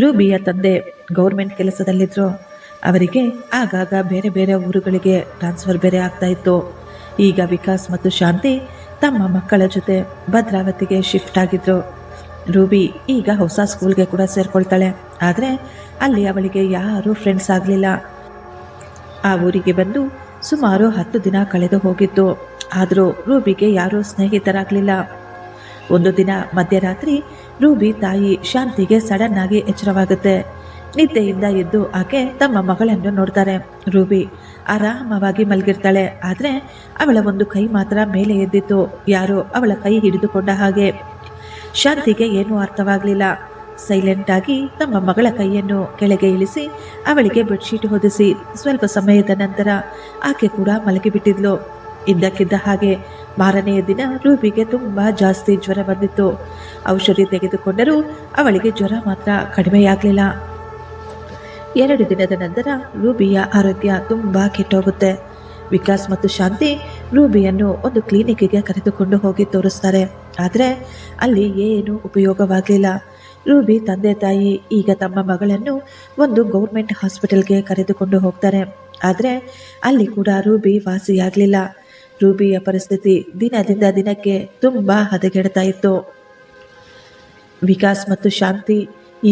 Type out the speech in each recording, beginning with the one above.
ರೂಬಿಯ ತಂದೆ ಗೌರ್ಮೆಂಟ್ ಕೆಲಸದಲ್ಲಿದ್ದರು ಅವರಿಗೆ ಆಗಾಗ ಬೇರೆ ಬೇರೆ ಊರುಗಳಿಗೆ ಟ್ರಾನ್ಸ್ಫರ್ ಬೇರೆ ಆಗ್ತಾ ಇತ್ತು. ಈಗ ವಿಕಾಸ್ ಮತ್ತು ಶಾಂತಿ ತಮ್ಮ ಮಕ್ಕಳ ಜೊತೆ ಭದ್ರಾವತಿಗೆ ಶಿಫ್ಟ್ ಆಗಿದ್ರು. ರೂಬಿ ಈಗ ಹೊಸ ಸ್ಕೂಲ್ಗೆ ಕೂಡ ಸೇರ್ಕೊಳ್ತಾಳೆ. ಆದರೆ ಅಲ್ಲಿ ಅವಳಿಗೆ ಯಾರೂ ಫ್ರೆಂಡ್ಸ್ ಆಗಲಿಲ್ಲ. ಆ ಊರಿಗೆ ಬಂದು ಸುಮಾರು ಹತ್ತು ದಿನ ಕಳೆದು ಹೋಗಿತ್ತು. ಆದರೂ ರೂಬಿಗೆ ಯಾರೂ ಸ್ನೇಹಿತರಾಗಲಿಲ್ಲ. ಒಂದು ದಿನ ಮಧ್ಯರಾತ್ರಿ ರೂಬಿ ತಾಯಿ ಶಾಂತಿಗೆ ಸಡನ್ ಆಗಿ ಎಚ್ಚರವಾಗುತ್ತೆ. ನಿದ್ದೆಯಿಂದ ಎದ್ದು ಆಕೆ ತಮ್ಮ ಮಗಳನ್ನು ನೋಡ್ತಾರೆ. ರೂಬಿ ಆರಾಮವಾಗಿ ಮಲಗಿರ್ತಾಳೆ. ಆದರೆ ಅವಳ ಒಂದು ಕೈ ಮಾತ್ರ ಮೇಲೆ ಎದ್ದಿತ್ತು. ಯಾರೋ ಅವಳ ಕೈ ಹಿಡಿದುಕೊಂಡ ಹಾಗೆ. ಶಾಂತಿಗೆ ಏನೂ ಅರ್ಥವಾಗಲಿಲ್ಲ. ಸೈಲೆಂಟ್ ಆಗಿ ತಮ್ಮ ಮಗಳ ಕೈಯನ್ನು ಕೆಳಗೆ ಇಳಿಸಿ ಅವಳಿಗೆ ಬೆಡ್ಶೀಟ್ ಹೊದಿಸಿ ಸ್ವಲ್ಪ ಸಮಯದ ನಂತರ ಆಕೆ ಕೂಡ ಮಲಗಿಬಿಟ್ಟಿದ್ಲು. ಇದ್ದಕ್ಕಿದ್ದ ಹಾಗೆ ಮಾರನೆಯ ದಿನ ರೂಬಿಗೆ ತುಂಬ ಜಾಸ್ತಿ ಜ್ವರ ಬಂದಿತ್ತು. ಔಷಧಿ ತೆಗೆದುಕೊಂಡರೂ ಅವಳಿಗೆ ಜ್ವರ ಮಾತ್ರ ಕಡಿಮೆಯಾಗಲಿಲ್ಲ. ಎರಡು ದಿನದ ನಂತರ ರೂಬಿಯ ಆರೋಗ್ಯ ತುಂಬ ಕೆಟ್ಟೋಗುತ್ತೆ. ವಿಕಾಸ್ ಮತ್ತು ಶಾಂತಿ ರೂಬಿಯನ್ನು ಒಂದು ಕ್ಲಿನಿಕ್ಗೆ ಕರೆದುಕೊಂಡು ಹೋಗಿ ತೋರಿಸ್ತಾರೆ. ಆದರೆ ಅಲ್ಲಿ ಏನು ಉಪಯೋಗವಾಗಲಿಲ್ಲ. ರೂಬಿ ತಂದೆ ತಾಯಿ, ಈಗ ತಮ್ಮ ಮಗಳನ್ನು ಒಂದು ಗೌರ್ಮೆಂಟ್ ಹಾಸ್ಪಿಟಲ್ಗೆ ಕರೆದುಕೊಂಡು ಹೋಗ್ತಾರೆ. ಆದರೆ ಅಲ್ಲಿ ಕೂಡ ರೂಬಿ ವಾಸಿಯಾಗಲಿಲ್ಲ. ರೂಬಿಯ ಪರಿಸ್ಥಿತಿ ದಿನದಿಂದ ದಿನಕ್ಕೆ ತುಂಬ ಹದಗೆಡ್ತಾ ಇತ್ತು. ವಿಕಾಸ್ ಮತ್ತು ಶಾಂತಿ,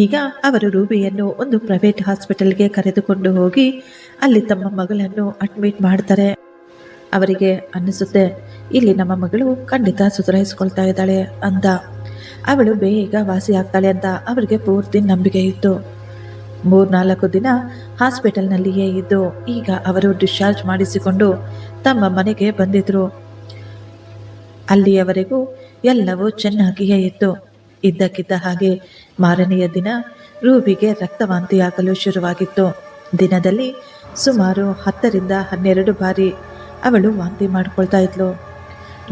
ಈಗ ಅವರು ರೂಬಿಯನ್ನು ಒಂದು ಪ್ರೈವೇಟ್ ಹಾಸ್ಪಿಟಲ್ಗೆ ಕರೆದುಕೊಂಡು ಹೋಗಿ ಅಲ್ಲಿ ತಮ್ಮ ಮಗಳನ್ನು ಅಡ್ಮಿಟ್ ಮಾಡ್ತಾರೆ. ಅವರಿಗೆ ಅನ್ನಿಸುತ್ತೆ, ಇಲ್ಲಿ ನಮ್ಮ ಮಗಳು ಖಂಡಿತ ಸುಧಾರಿಸ್ಕೊಳ್ತಾ ಇದ್ದಾಳೆ ಅಂತ ಅವಳು ಬೇಗ ವಾಸಿ ಆಗ್ತಾಳೆ ಅಂತ ಅವರಿಗೆ ಪೂರ್ತಿ ನಂಬಿಕೆ ಇತ್ತು. ಮೂರ್ನಾಲ್ಕು ದಿನ ಹಾಸ್ಪಿಟಲ್ನಲ್ಲಿಯೇ ಇದ್ದು, ಈಗ ಅವರು ಡಿಸ್ಚಾರ್ಜ್ ಮಾಡಿಸಿಕೊಂಡು ತಮ್ಮ ಮನೆಗೆ ಬಂದಿದ್ರು. ಅಲ್ಲಿಯವರೆಗೂ ಎಲ್ಲವೂ ಚೆನ್ನಾಗಿಯೇ ಇತ್ತು. ಇದ್ದಕ್ಕಿದ್ದ ಹಾಗೆ ಮಾರನೆಯ ದಿನ ರೂಬಿಗೆ ರಕ್ತವಾಂತಿಯಾಗಲು ಶುರುವಾಗಿತ್ತು. ದಿನದಲ್ಲಿ ಸುಮಾರು ಹತ್ತರಿಂದ ಹನ್ನೆರಡು ಬಾರಿ ಅವಳು ವಾಂತಿ ಮಾಡ್ಕೊಳ್ತಾ ಇದ್ಲು.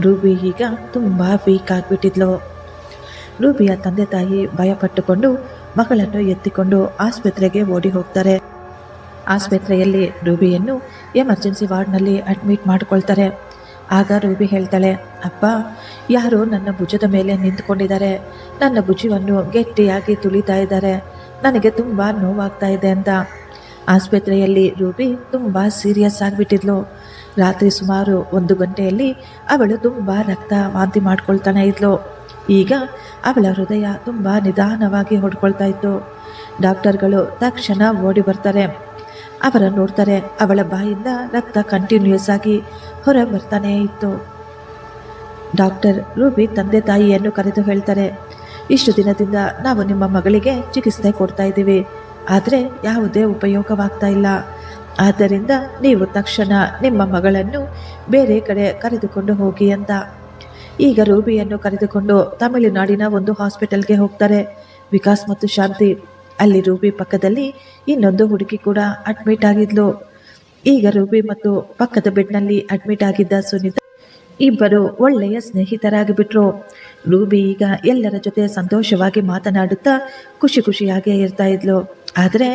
ರೂಬಿ ಈಗ ತುಂಬ ವೀಕ್ ಆಗಿಬಿಟ್ಟಿದ್ಲು. ರೂಬಿಯ ತಂದೆ ತಾಯಿ ಭಯಪಟ್ಟುಕೊಂಡು ಮಗಳನ್ನು ಎತ್ತಿಕೊಂಡು ಆಸ್ಪತ್ರೆಗೆ ಓಡಿ ಹೋಗ್ತಾರೆ. ಆಸ್ಪತ್ರೆಯಲ್ಲಿ ರೂಬಿಯನ್ನು ಎಮರ್ಜೆನ್ಸಿ ವಾರ್ಡ್ನಲ್ಲಿ ಅಡ್ಮಿಟ್ ಮಾಡಿಕೊಳ್ತಾರೆ. ಆಗ ರೂಬಿ ಹೇಳ್ತಾಳೆ ಅಪ್ಪ ಯಾರು ನನ್ನ ಭುಜದ ಮೇಲೆ ನಿಂತ್ಕೊಂಡಿದ್ದಾರೆ. ನನ್ನ ಭುಜವನ್ನು ಗಟ್ಟಿಯಾಗಿ ತುಳಿತಾ ಇದ್ದಾರೆ. ನನಗೆ ತುಂಬ ನೋವಾಗ್ತಾ ಇದೆ ಅಂತ. ಆಸ್ಪತ್ರೆಯಲ್ಲಿ ರೂಬಿ ತುಂಬ ಸೀರಿಯಸ್ ಆಗಿಬಿಟ್ಟಿದ್ಲು. ರಾತ್ರಿ ಸುಮಾರು ಒಂದು ಗಂಟೆಯಲ್ಲಿ ಅವಳು ತುಂಬ ರಕ್ತ ವಾಂತಿ ಮಾಡ್ಕೊಳ್ತಾನೆ ಇದ್ಲು. ಈಗ ಅವಳ ಹೃದಯ ತುಂಬ ನಿಧಾನವಾಗಿ ಹೊಡ್ಕೊಳ್ತಾ ಇತ್ತು. ಡಾಕ್ಟರ್ಗಳು ತಕ್ಷಣ ಓಡಿ ಬರ್ತಾರೆ. ಅವರ ನೋಡ್ತಾರೆ ಅವಳ ಬಾಯಿಂದ ರಕ್ತ ಕಂಟಿನ್ಯೂಸ್ ಆಗಿ ಹೊರ ಬರ್ತಾನೇ ಇತ್ತು. ಡಾಕ್ಟರ್ ರೂಬಿ ತಂದೆ ತಾಯಿಯನ್ನು ಕರೆದು ಹೇಳ್ತಾರೆ, ಇಷ್ಟು ದಿನದಿಂದ ನಾವು ನಿಮ್ಮ ಮಗಳಿಗೆ ಚಿಕಿತ್ಸೆ ಕೊಡ್ತಾ ಇದ್ದೀವಿ. ಆದರೆ ಯಾವುದೇ ಉಪಯೋಗವಾಗ್ತಾ ಇಲ್ಲ. ಆದ್ದರಿಂದ ನೀವು ತಕ್ಷಣ ನಿಮ್ಮ ಮಗಳನ್ನು ಬೇರೆ ಕಡೆ ಕರೆದುಕೊಂಡು ಹೋಗಿ ಅಂತ. ಈಗ ರೂಬಿಯನ್ನು ಕರೆದುಕೊಂಡು ತಮಿಳುನಾಡಿನ ಒಂದು ಹಾಸ್ಪಿಟಲ್ಗೆ ಹೋಗ್ತಾರೆ. ವಿಕಾಸ್ ಮತ್ತು ಶಾಂತಿ, ಅಲ್ಲಿ ರೂಬಿ ಪಕ್ಕದಲ್ಲಿ ಇನ್ನೊಂದು ಹುಡುಗಿ ಕೂಡ ಅಡ್ಮಿಟ್ ಆಗಿದ್ಲು. ಈಗ ರೂಬಿ ಮತ್ತು ಪಕ್ಕದ ಬೆಡ್ನಲ್ಲಿ ಅಡ್ಮಿಟ್ ಆಗಿದ್ದ ಸುನೀತಾ ಇಬ್ಬರು ಒಳ್ಳೆಯ ಸ್ನೇಹಿತರಾಗಿಬಿಟ್ರು. ರೂಬಿ ಈಗ ಎಲ್ಲರ ಜೊತೆ ಸಂತೋಷವಾಗಿ ಮಾತನಾಡುತ್ತಾ ಖುಷಿ ಖುಷಿಯಾಗೇ ಇರ್ತಾ ಇದ್ಲು. ಆದರೆ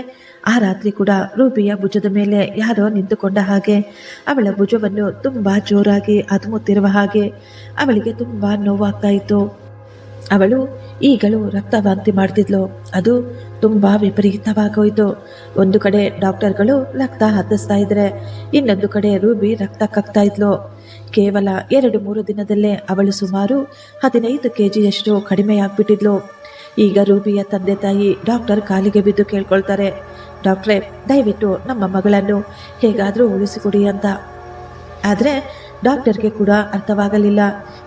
ಆ ರಾತ್ರಿ ಕೂಡ ರೂಬಿಯ ಭುಜದ ಮೇಲೆ ಯಾರೋ ನಿಂತುಕೊಂಡ ಹಾಗೆ ಅವಳ ಭುಜವನ್ನು ತುಂಬ ಜೋರಾಗಿ ಅದುಮುತ್ತಿರುವ ಹಾಗೆ ಅವಳಿಗೆ ತುಂಬ ನೋವಾಗ್ತಾ ಇತ್ತು. ಅವಳು ಈಗಲೂ ರಕ್ತವಾಂತಿ ಮಾಡ್ತಿದ್ಲು. ಅದು ತುಂಬ ವಿಪರೀತವಾಗೋಯ್ತು. ಒಂದು ಕಡೆ ಡಾಕ್ಟರ್ಗಳು ರಕ್ತ ಹತ್ತಿಸ್ತಾ ಇದ್ರೆ ಇನ್ನೊಂದು ಕಡೆ ರೂಬಿ ರಕ್ತ ಕಕ್ತಾ ಇದ್ಲು. ಕೇವಲ ಎರಡು ಮೂರು ದಿನದಲ್ಲೇ ಅವಳು ಸುಮಾರು ಹದಿನೈದು ಕೆ ಜಿಯಷ್ಟು ಕಡಿಮೆಯಾಗ್ಬಿಟ್ಟಿದ್ಲು. ಈಗ ರೂಬಿಯ ತಂದೆ ತಾಯಿ ಡಾಕ್ಟರ್ ಕಾಲಿಗೆ ಬಿದ್ದು ಕೇಳ್ಕೊಳ್ತಾರೆ. ಡಾಕ್ಟ್ರೇ, ದಯವಿಟ್ಟು ನಮ್ಮ ಮಗಳನ್ನು ಹೇಗಾದರೂ ಉಳಿಸಿಕೊಡಿ ಅಂತ. ಆದರೆ ಡಾಕ್ಟರ್ಗೆ ಕೂಡ ಅರ್ಥವಾಗಲಿಲ್ಲ.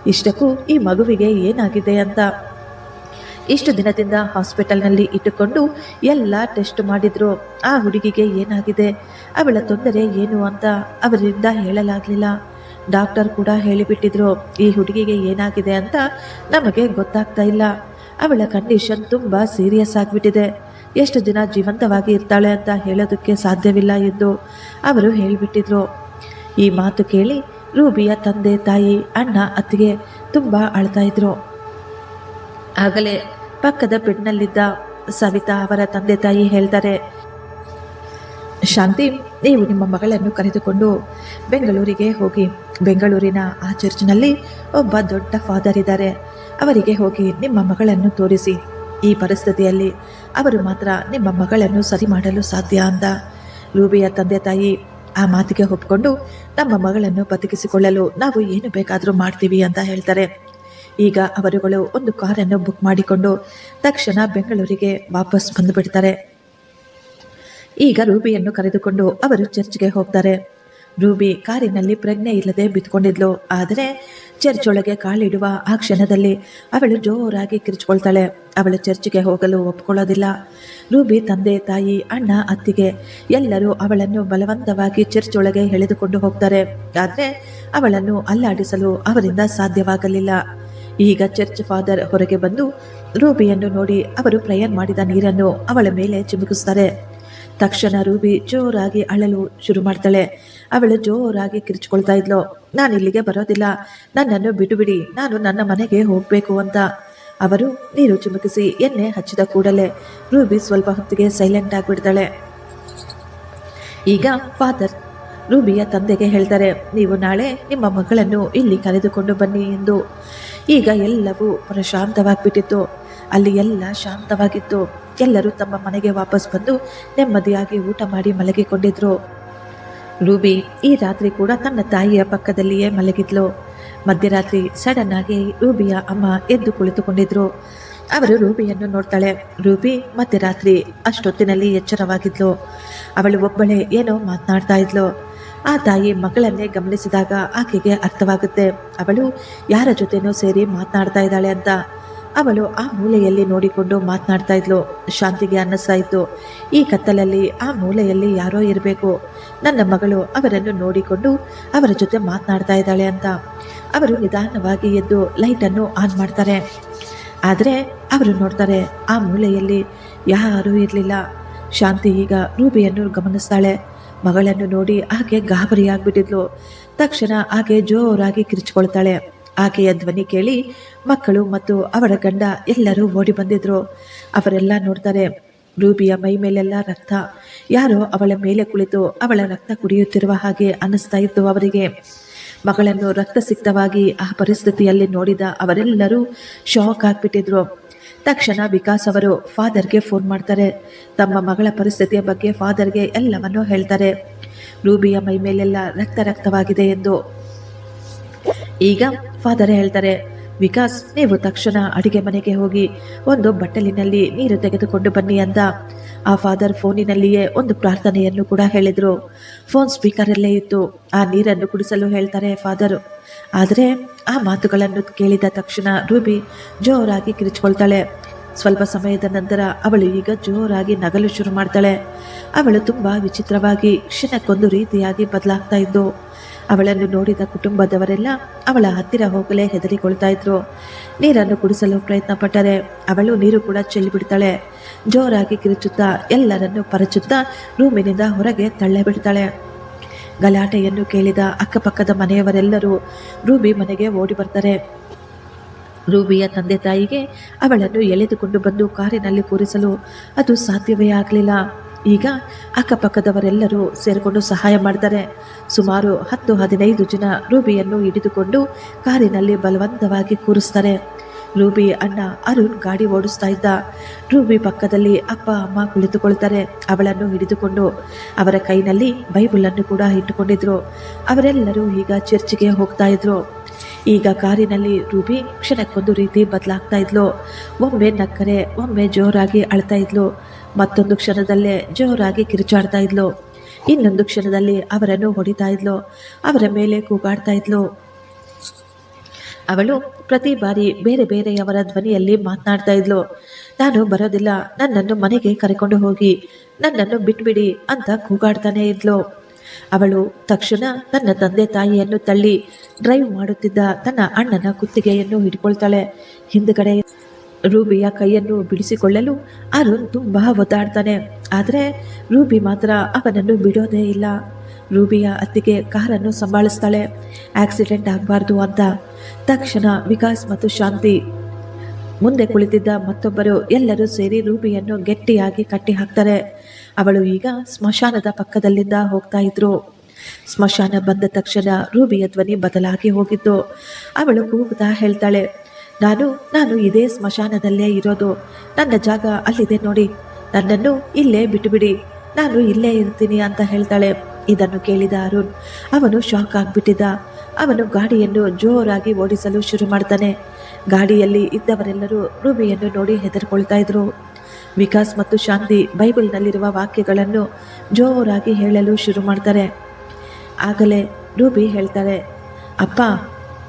ಇಷ್ಟಕ್ಕೂ ಈ ಮಗುವಿಗೆ ಏನಾಗಿದೆ ಅಂತ. ಇಷ್ಟು ದಿನದಿಂದ ಹಾಸ್ಪಿಟಲ್ನಲ್ಲಿ ಇಟ್ಟುಕೊಂಡು ಎಲ್ಲ ಟೆಸ್ಟ್ ಮಾಡಿದ್ರು. ಆ ಹುಡುಗಿಗೆ ಏನಾಗಿದೆ? ಅವಳ ತೊಂದರೆ ಏನು ಅಂತ ಅವರಿಂದ ಹೇಳಲಾಗಲಿಲ್ಲ. ಡಾಕ್ಟರ್ ಕೂಡ ಹೇಳಿಬಿಟ್ಟಿದ್ರು, ಈ ಹುಡುಗಿಗೆ ಏನಾಗಿದೆ ಅಂತ ನಮಗೆ ಗೊತ್ತಾಗ್ತಾ ಇಲ್ಲ. ಅವಳ ಕಂಡೀಷನ್ ತುಂಬ ಸೀರಿಯಸ್ ಆಗಿಬಿಟ್ಟಿದೆ. ಎಷ್ಟು ದಿನ ಜೀವಂತವಾಗಿ ಇರ್ತಾಳೆ ಅಂತ ಹೇಳೋದಕ್ಕೆ ಸಾಧ್ಯವಿಲ್ಲ ಎಂದು ಅವರು ಹೇಳಿಬಿಟ್ಟಿದ್ರು. ಈ ಮಾತು ಕೇಳಿ ರೂಬಿಯ ತಂದೆ, ತಾಯಿ, ಅಣ್ಣ, ಅತ್ತಿಗೆ ತುಂಬ ಅಳ್ತಾ ಇದ್ರು. ಆಗಲೇ ಪಕ್ಕದ ಬೆಡ್ನಲ್ಲಿದ್ದ ಸವಿತಾ ಅವರ ತಂದೆ, ತಾಯಿ ಹೇಳ್ತಾರೆ, ಶಾಂತಿ, ನೀವು ನಿಮ್ಮ ಮಗಳನ್ನು ಕರೆದುಕೊಂಡು ಬೆಂಗಳೂರಿಗೆ ಹೋಗಿ. ಬೆಂಗಳೂರಿನ ಆ ಚರ್ಚ್ನಲ್ಲಿ ಒಬ್ಬ ದೊಡ್ಡ ಫಾದರ್ ಇದ್ದಾರೆ. ಅವರಿಗೆ ಹೋಗಿ ನಿಮ್ಮ ಮಗಳನ್ನು ತೋರಿಸಿ. ಈ ಪರಿಸ್ಥಿತಿಯಲ್ಲಿ ಅವರು ಮಾತ್ರ ನಿಮ್ಮ ಮಗಳನ್ನು ಸರಿ ಮಾಡಲು ಸಾಧ್ಯ ಅಂದ. ರೂಬಿಯ ತಂದೆ ತಾಯಿ ಆ ಮಾತಿಗೆ ಒಪ್ಪಿಕೊಂಡು ನಮ್ಮ ಮಗಳನ್ನು ಬದುಕಿಸಿಕೊಳ್ಳಲು ನಾವು ಏನು ಬೇಕಾದರೂ ಮಾಡ್ತೀವಿ ಅಂತ ಹೇಳ್ತಾರೆ. ಈಗ ಅವರುಗಳು ಒಂದು ಕಾರನ್ನು ಬುಕ್ ಮಾಡಿಕೊಂಡು ತಕ್ಷಣ ಬೆಂಗಳೂರಿಗೆ ವಾಪಸ್ ಬಂದುಬಿಡ್ತಾರೆ. ಈಗ ರೂಬಿಯನ್ನು ಕರೆದುಕೊಂಡು ಅವರು ಚರ್ಚ್ಗೆ ಹೋಗ್ತಾರೆ. ರೂಬಿ ಕಾರಿನಲ್ಲಿ ಪ್ರಜ್ಞೆ ಇಲ್ಲದೆ ಬಿದ್ಕೊಂಡಿದ್ಲು ಆದರೆ ಚರ್ಚ್ ಒಳಗೆ ಕಾಲಿಡುವ ಆ ಕ್ಷಣದಲ್ಲಿ ಅವಳು ಜೋರಾಗಿ ಕಿರ್ಚ್ಕೊಳ್ತಾಳೆ. ಅವಳು ಚರ್ಚ್ಗೆ ಹೋಗಲು ಒಪ್ಕೊಳ್ಳೋದಿಲ್ಲ. ರೂಬಿ ತಂದೆ, ತಾಯಿ, ಅಣ್ಣ, ಅತ್ತಿಗೆ ಎಲ್ಲರೂ ಅವಳನ್ನು ಬಲವಂತವಾಗಿ ಚರ್ಚ್ ಒಳಗೆ ಎಳೆದುಕೊಂಡು ಹೋಗ್ತಾರೆ. ಆದರೆ ಅವಳನ್ನು ಅಲ್ಲಾಡಿಸಲು ಅವರಿಂದ ಸಾಧ್ಯವಾಗಲಿಲ್ಲ. ಈಗ ಚರ್ಚ್ ಫಾದರ್ ಹೊರಗೆ ಬಂದು ರೂಬಿಯನ್ನು ನೋಡಿ ಅವರು ಪ್ರೇಯರ್ ಮಾಡಿದ ನೀರನ್ನು ಅವಳ ಮೇಲೆ ಚಿಮುಕಿಸ್ತಾರೆ. ತಕ್ಷಣ ರೂಬಿ ಜೋರಾಗಿ ಅಳಲು ಶುರು ಮಾಡ್ತಾಳೆ. ಅವಳು ಜೋರಾಗಿ ಕಿರ್ಚ್ಕೊಳ್ತಾ ಇದ್ಲು. ನಾನು ಇಲ್ಲಿಗೆ ಬರೋದಿಲ್ಲ. ನನ್ನನ್ನು ಬಿಡುಬಿಡಿ. ನಾನು ನನ್ನ ಮನೆಗೆ ಹೋಗಬೇಕು ಅಂತ. ಅವರು ನೀರು ಚಿಮುಕಿಸಿ ಎಣ್ಣೆ ಹಚ್ಚಿದ ಕೂಡಲೇ ರೂಬಿ ಸ್ವಲ್ಪ ಹೊತ್ತಿಗೆ ಸೈಲೆಂಟ್ ಆಗಿಬಿಡ್ತಾಳೆ. ಈಗ ಫಾದರ್, ರೂಬಿಯ ತಂದೆಗೆ ಹೇಳ್ತಾರೆ, ನೀವು ನಾಳೆ ನಿಮ್ಮ ಮಗಳನ್ನು ಇಲ್ಲಿ ಕರೆದುಕೊಂಡು ಬನ್ನಿ ಎಂದು. ಈಗ ಎಲ್ಲವೂ ಪ್ರಶಾಂತವಾಗಿಬಿಟ್ಟಿತ್ತು. ಅಲ್ಲಿ ಎಲ್ಲ ಶಾಂತವಾಗಿತ್ತು ಎಲ್ಲರೂ ತಮ್ಮ ಮನೆಗೆ ವಾಪಸ್ ಬಂದು ನೆಮ್ಮದಿಯಾಗಿ ಊಟ ಮಾಡಿ ಮಲಗಿಕೊಂಡಿದ್ರು. ರೂಬಿ ಈ ರಾತ್ರಿ ಕೂಡ ತನ್ನ ತಾಯಿಯ ಪಕ್ಕದಲ್ಲಿಯೇ ಮಲಗಿದ್ಲು. ಮಧ್ಯರಾತ್ರಿ ಸಡನ್ ಆಗಿ ರೂಬಿಯ ಅಮ್ಮ ಎದ್ದು ಕುಳಿತುಕೊಂಡಿದ್ರು. ಅವರು ರೂಬಿಯನ್ನು ನೋಡ್ತಾಳೆ. ರೂಬಿ ಮಧ್ಯರಾತ್ರಿ ಅಷ್ಟೊತ್ತಿನಲ್ಲಿ ಎಚ್ಚರವಾಗಿದ್ಲು. ಅವಳು ಒಬ್ಬಳೇ ಏನೋ ಮಾತನಾಡ್ತಾ ಇದ್ಲು. ಆ ತಾಯಿ ಮಗಳನ್ನೇ ಗಮನಿಸಿದಾಗ ಆಕೆಗೆ ಅರ್ಥವಾಗುತ್ತೆ. ಅವಳು ಯಾರ ಜೊತೆನೋ ಸೇರಿ ಮಾತನಾಡ್ತಾ ಇದ್ದಾಳೆ ಅಂತ. ಅವಳು ಆ ಮೂಲೆಯಲ್ಲಿ ನೋಡಿಕೊಂಡು ಮಾತನಾಡ್ತಾ ಇದ್ಲು. ಶಾಂತಿಗೆ ಅನ್ನಿಸ್ತಾ ಇತ್ತು. ಈ ಕತ್ತಲಲ್ಲಿ ಆ ಮೂಲೆಯಲ್ಲಿ ಯಾರೋ ಇರಬೇಕು. ನನ್ನ ಮಗಳು ಅವರನ್ನು ನೋಡಿಕೊಂಡು ಅವರ ಜೊತೆ ಮಾತನಾಡ್ತಾ ಇದ್ದಾಳೆ ಅಂತ. ಅವರು ನಿಧಾನವಾಗಿ ಎದ್ದು ಲೈಟನ್ನು ಆನ್ ಮಾಡ್ತಾರೆ. ಆದರೆ ಅವರು ನೋಡ್ತಾರೆ ಆ ಮೂಲೆಯಲ್ಲಿ ಯಾರೂ ಇರಲಿಲ್ಲ. ಶಾಂತಿ ಈಗ ರೂಬಿಯನ್ನು ಗಮನಿಸ್ತಾಳೆ. ಮಗಳನ್ನು ನೋಡಿ ಆಕೆ ಗಾಬರಿಯಾಗಿಬಿಟ್ಟಿದ್ಲು. ತಕ್ಷಣ ಆಕೆ ಜೋರಾಗಿ ಕಿರಿಚ್ಕೊಳ್ತಾಳೆ. ಆಕೆಯ ಧ್ವನಿ ಕೇಳಿ ಮಕ್ಕಳು ಮತ್ತು ಅವಳ ಗಂಡ ಎಲ್ಲರೂ ಓಡಿ ಬಂದಿದ್ರು. ಅವರೆಲ್ಲ ನೋಡ್ತಾರೆ, ರೂಬಿಯ ಮೈ ಮೇಲೆಲ್ಲ ರಕ್ತ. ಯಾರೋ ಅವಳ ಮೇಲೆ ಕುಳಿತು ಅವಳ ರಕ್ತ ಕುಡಿಯುತ್ತಿರುವ ಹಾಗೆ ಅನ್ನಿಸ್ತಾ ಇತ್ತು ಅವರಿಗೆ. ಮಗಳನ್ನು ರಕ್ತಸಿಕ್ತವಾಗಿ ಆ ಪರಿಸ್ಥಿತಿಯಲ್ಲಿ ನೋಡಿದ ಅವರೆಲ್ಲರೂ ಶಾಕ್ ಆಗಿಬಿಟ್ಟಿದ್ರು. ತಕ್ಷಣ ವಿಕಾಸ್ ಅವರು ಫಾದರ್ಗೆ ಫೋನ್ ಮಾಡ್ತಾರೆ. ತಮ್ಮ ಮಗಳ ಪರಿಸ್ಥಿತಿಯ ಬಗ್ಗೆ ಫಾದರ್ಗೆ ಎಲ್ಲವನ್ನೂ ಹೇಳ್ತಾರೆ. ರೂಬಿಯ ಮೈ ಮೇಲೆಲ್ಲ ರಕ್ತ ರಕ್ತವಾಗಿದೆ ಎಂದು. ಈಗ ಫಾದರ್ ಹೇಳ್ತಾರೆ, ವಿಕಾಸ್, ನೀವು ತಕ್ಷಣ ಅಡಿಗೆ ಮನೆಗೆ ಹೋಗಿ ಒಂದು ಬಟ್ಟಲಿನಲ್ಲಿ ನೀರು ತೆಗೆದುಕೊಂಡು ಬನ್ನಿ ಅಂತ. ಆ ಫಾದರ್ ಫೋನಿನಲ್ಲಿಯೇ ಒಂದು ಪ್ರಾರ್ಥನೆಯನ್ನು ಕೂಡ ಹೇಳಿದರು. ಫೋನ್ ಸ್ಪೀಕರಲ್ಲೇ ಇತ್ತು. ಆ ನೀರನ್ನು ಕುಡಿಸಲು ಹೇಳ್ತಾರೆ ಫಾದರು. ಆದರೆ ಆ ಮಾತುಗಳನ್ನು ಕೇಳಿದ ತಕ್ಷಣ ರೂಬಿ ಜೋರಾಗಿ ಕಿರಿಚ್ಕೊಳ್ತಾಳೆ. ಸ್ವಲ್ಪ ಸಮಯದ ನಂತರ ಅವಳು ಈಗ ಜೋರಾಗಿ ನಗಲು ಶುರು ಮಾಡ್ತಾಳೆ. ಅವಳು ತುಂಬ ವಿಚಿತ್ರವಾಗಿ ಕ್ಷಣಕ್ಕೊಂದು ರೀತಿಯಾಗಿ ಬದಲಾಗ್ತಾ ಇದ್ದು ಅವಳನ್ನು ನೋಡಿದ ಕುಟುಂಬದವರೆಲ್ಲ ಅವಳ ಹತ್ತಿರ ಹೋಗಲೇ ಹೆದರಿಕೊಳ್ತಾ ಇದ್ರು. ನೀರನ್ನು ಕುಡಿಸಲು ಪ್ರಯತ್ನ ಪಟ್ಟರೆ ಅವಳು ನೀರು ಕೂಡ ಚೆಲ್ಲಿಬಿಡ್ತಾಳೆ. ಜೋರಾಗಿ ಕಿರುಚುತ್ತಾ ಎಲ್ಲರನ್ನು ಪರಚುತ್ತಾ ರೂಮಿನಿಂದ ಹೊರಗೆ ತಳ್ಳೆ ಬಿಡ್ತಾಳೆ ಗಲಾಟೆಯನ್ನು ಕೇಳಿದ ಅಕ್ಕಪಕ್ಕದ ಮನೆಯವರೆಲ್ಲರೂ ರೂಬಿ ಮನೆಗೆ ಓಡಿ ಬರ್ತಾರೆ. ರೂಬಿಯ ತಂದೆ ತಾಯಿಗೆ ಅವಳನ್ನು ಎಳೆದುಕೊಂಡು ಬಂದು ಕಾರಿನಲ್ಲಿ ಕೂರಿಸಲು ಅದು ಸಾಧ್ಯವೇ ಆಗಲಿಲ್ಲ. ಈಗ ಅಕ್ಕಪಕ್ಕದವರೆಲ್ಲರೂ ಸೇರಿಕೊಂಡು ಸಹಾಯ ಮಾಡ್ತಾರೆ. ಸುಮಾರು ಹತ್ತು ಹದಿನೈದು ಜನ ರೂಬಿಯನ್ನು ಹಿಡಿದುಕೊಂಡು ಕಾರಿನಲ್ಲಿ ಬಲವಂತವಾಗಿ ಕೂರಿಸ್ತಾರೆ. ರೂಬಿ ಅಣ್ಣ ಅರುಣ್ ಗಾಡಿ ಓಡಿಸ್ತಾ ಇದ್ದ. ರೂಬಿ ಪಕ್ಕದಲ್ಲಿ ಅಪ್ಪ, ಅಮ್ಮ ಕುಳಿತುಕೊಳ್ತಾರೆ. ಅವಳನ್ನು ಹಿಡಿದುಕೊಂಡು ಅವರ ಕೈನಲ್ಲಿ ಬೈಬಲನ್ನು ಕೂಡ ಇಟ್ಟುಕೊಂಡಿದ್ರು. ಅವರೆಲ್ಲರೂ ಈಗ ಚರ್ಚಿಗೆ ಹೋಗ್ತಾ ಇದ್ರು. ಈಗ ಕಾರಿನಲ್ಲಿ ರೂಬಿ ಕ್ಷಣಕ್ಕೊಂದು ರೀತಿ ಬದಲಾಗ್ತಾ ಇದ್ಲು. ಒಮ್ಮೆ ನಕ್ಕರೆ, ಒಮ್ಮೆ ಜೋರಾಗಿ ಅಳ್ತಾ ಇದ್ಲು. ಮತ್ತೊಂದು ಕ್ಷಣದಲ್ಲೇ ಜೋರಾಗಿ ಕಿರುಚಾಡ್ತಾ ಇದ್ಲು. ಇನ್ನೊಂದು ಕ್ಷಣದಲ್ಲಿ ಅವರನ್ನು ಹೊಡಿತಾ ಇದ್ಲು. ಅವರ ಮೇಲೆ ಕೂಗಾಡ್ತಾ ಇದ್ಲು. ಅವಳು ಪ್ರತಿ ಬಾರಿ ಬೇರೆ ಬೇರೆಯವರ ಧ್ವನಿಯಲ್ಲಿ ಮಾತನಾಡ್ತಾ ಇದ್ಲು. ನಾನು ಬರೋದಿಲ್ಲ. ನನ್ನನ್ನು ಮನೆಗೆ ಕರೆಕೊಂಡು ಹೋಗಿ. ನನ್ನನ್ನು ಬಿಟ್ಬಿಡಿ ಅಂತ ಕೂಗಾಡ್ತಾನೆ ಇದ್ಲು. ಅವಳು ತಕ್ಷಣ ತನ್ನ ತಂದೆ ತಾಯಿಯನ್ನು ತಳ್ಳಿ ಡ್ರೈವ್ ಮಾಡುತ್ತಿದ್ದ ತನ್ನ ಅಣ್ಣನ ಕುತ್ತಿಗೆಯನ್ನು ಹಿಡ್ಕೊಳ್ತಾಳೆ. ಹಿಂದುಗಡೆ ರೂಬಿಯ ಕೈಯನ್ನು ಬಿಡಿಸಿಕೊಳ್ಳಲು ಅರುಣ್ ತುಂಬ ಒದ್ದಾಡ್ತಾನೆ. ಆದರೆ ರೂಬಿ ಮಾತ್ರ ಅವನನ್ನು ಬಿಡೋದೇ ಇಲ್ಲ. ರೂಬಿಯ ಅತ್ತಿಗೆ ಕಾರನ್ನು ಸಂಭಾಳಿಸ್ತಾಳೆ. ಆಕ್ಸಿಡೆಂಟ್ ಆಗಬಾರ್ದು ಅಂತ. ತಕ್ಷಣ ವಿಕಾಸ್ ಮತ್ತು ಶಾಂತಿ ಮುಂದೆ ಕುಳಿತಿದ್ದ ಮತ್ತೊಬ್ಬರು ಎಲ್ಲರೂ ಸೇರಿ ರೂಬಿಯನ್ನು ಗಟ್ಟಿಯಾಗಿ ಕಟ್ಟಿ ಹಾಕ್ತಾರೆ ಅವಳು ಈಗ ಸ್ಮಶಾನದ ಪಕ್ಕದಲ್ಲಿಂದ ಹೋಗ್ತಾ ಇದ್ರು. ಸ್ಮಶಾನ ಬಂದ ತಕ್ಷಣ ರೂಬಿಯ ಧ್ವನಿ ಬದಲಾಗಿ ಹೋಗಿದ್ದು ಅವಳು ಕೂಗುತ್ತಾ ಹೇಳ್ತಾಳೆ ನಾನು ನಾನು ಇದೇ ಸ್ಮಶಾನದಲ್ಲೇ ಇರೋದು. ನನ್ನ ಜಾಗ ಅಲ್ಲಿದೆ ನೋಡಿ. ನನ್ನನ್ನು ಇಲ್ಲೇ ಬಿಟ್ಟುಬಿಡಿ. ನಾನು ಇಲ್ಲೇ ಇರ್ತೀನಿ ಅಂತ ಹೇಳ್ತಾಳೆ. ಇದನ್ನು ಕೇಳಿದ ಅರುಣ್. ಅವನು ಶಾಕ್ ಆಗಿಬಿಟ್ಟಿದ್ದ ಅವನು ಗಾಡಿಯನ್ನು ಜೋರಾಗಿ ಓಡಿಸಲು ಶುರು ಮಾಡ್ತಾನೆ. ಗಾಡಿಯಲ್ಲಿ ಇದ್ದವರೆಲ್ಲರೂ ರೂಬಿಯನ್ನು ನೋಡಿ ಹೆದರ್ಕೊಳ್ತಾ ಇದ್ರು. ವಿಕಾಸ್ ಮತ್ತು ಶಾಂತಿ ಬೈಬಲ್ನಲ್ಲಿರುವ ವಾಕ್ಯಗಳನ್ನು ಜೋರಾಗಿ ಹೇಳಲು ಶುರು ಮಾಡ್ತಾರೆ. ಆಗಲೇ ರೂಬಿ ಹೇಳ್ತಾಳೆ ಅಪ್ಪ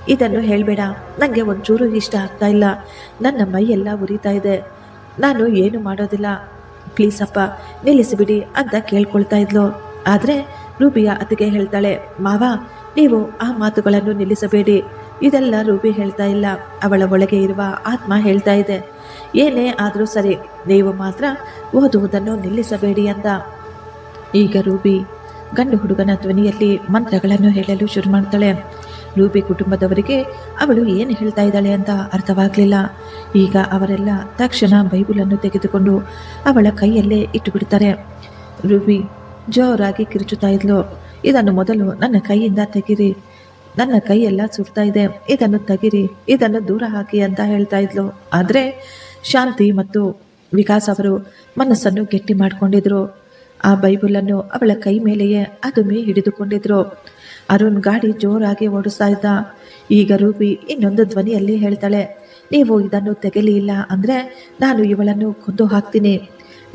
ಇದನ್ನು ಹೇಳಬೇಡ. ನನಗೆ ಒಂಚೂರು ಇಷ್ಟ ಆಗ್ತಾ ಇಲ್ಲ. ನನ್ನ ಮೈಯೆಲ್ಲ ಉರಿತಾ ಇದೆ. ನಾನು ಏನು ಮಾಡೋದಿಲ್ಲ. ಪ್ಲೀಸ್ ಅಪ್ಪ, ನಿಲ್ಲಿಸಿಬಿಡಿ ಅಂತ ಕೇಳ್ಕೊಳ್ತಾ ಇದ್ಲು. ಆದರೆ ರೂಬಿಯ ಅತ್ತಿಗೆ ಹೇಳ್ತಾಳೆ, ಮಾವ, ನೀವು ಆ ಮಾತುಗಳನ್ನು ನಿಲ್ಲಿಸಬೇಡಿ. ಇದೆಲ್ಲ ರೂಬಿ ಹೇಳ್ತಾ ಇಲ್ಲ. ಅವಳ ಒಳಗೆ ಇರುವ ಆತ್ಮ ಹೇಳ್ತಾ ಇದೆ. ಏನೇ ಆದರೂ ಸರಿ, ನೀವು ಮಾತ್ರ ಓದುವುದನ್ನು ನಿಲ್ಲಿಸಬೇಡಿ ಅಂತ ಈಗ ರೂಬಿ ಗಂಡು ಹುಡುಗನ ಧ್ವನಿಯಲ್ಲಿ ಮಂತ್ರಗಳನ್ನು ಹೇಳಲು ಶುರು ಮಾಡ್ತಾಳೆ. ರೂಬಿ ಕುಟುಂಬದವರಿಗೆ ಅವಳು ಏನು ಹೇಳ್ತಾ ಇದ್ದಾಳೆ ಅಂತ ಅರ್ಥವಾಗಲಿಲ್ಲ. ಈಗ ಅವರೆಲ್ಲ ತಕ್ಷಣ ಬೈಬಲನ್ನು ತೆಗೆದುಕೊಂಡು ಅವಳ ಕೈಯಲ್ಲೇ ಇಟ್ಟುಬಿಡ್ತಾರೆ. ರೂಬಿ ಜೋರಾಗಿ ಕಿರುಚುತ್ತಾ ಇದ್ಲು. ಇದನ್ನು ಮೊದಲು ನನ್ನ ಕೈಯಿಂದ ತೆಗಿರಿ. ನನ್ನ ಕೈಯೆಲ್ಲ ಸುಡ್ತಾ ಇದೆ. ಇದನ್ನು ತೆಗಿರಿ. ಇದನ್ನು ದೂರ ಹಾಕಿ ಅಂತ ಹೇಳ್ತಾ ಇದ್ಲು. ಆದರೆ ಶಾಂತಿ ಮತ್ತು ವಿಕಾಸ್ ಅವರು ಮನಸ್ಸನ್ನು ಗಟ್ಟಿ ಮಾಡಿಕೊಂಡಿದ್ರು. ಆ ಬೈಬಲನ್ನು ಅವಳ ಕೈ ಮೇಲೆಯೇ ಅದುಮಿ ಹಿಡಿದುಕೊಂಡಿದ್ರು. ಅರುಣ್ ಗಾಡಿ ಜೋರಾಗಿ ಓಡಿಸ್ತಾ ಇದ್ದ. ಈಗ ರೂಪಿ ಇನ್ನೊಂದು ಧ್ವನಿಯಲ್ಲಿ ಹೇಳ್ತಾಳೆ, ನೀವು ಇದನ್ನು ತೆಗೆಲಿ ಇಲ್ಲ ಅಂದರೆ ನಾನು ಇವಳನ್ನು ಕೊಂದು ಹಾಕ್ತೀನಿ.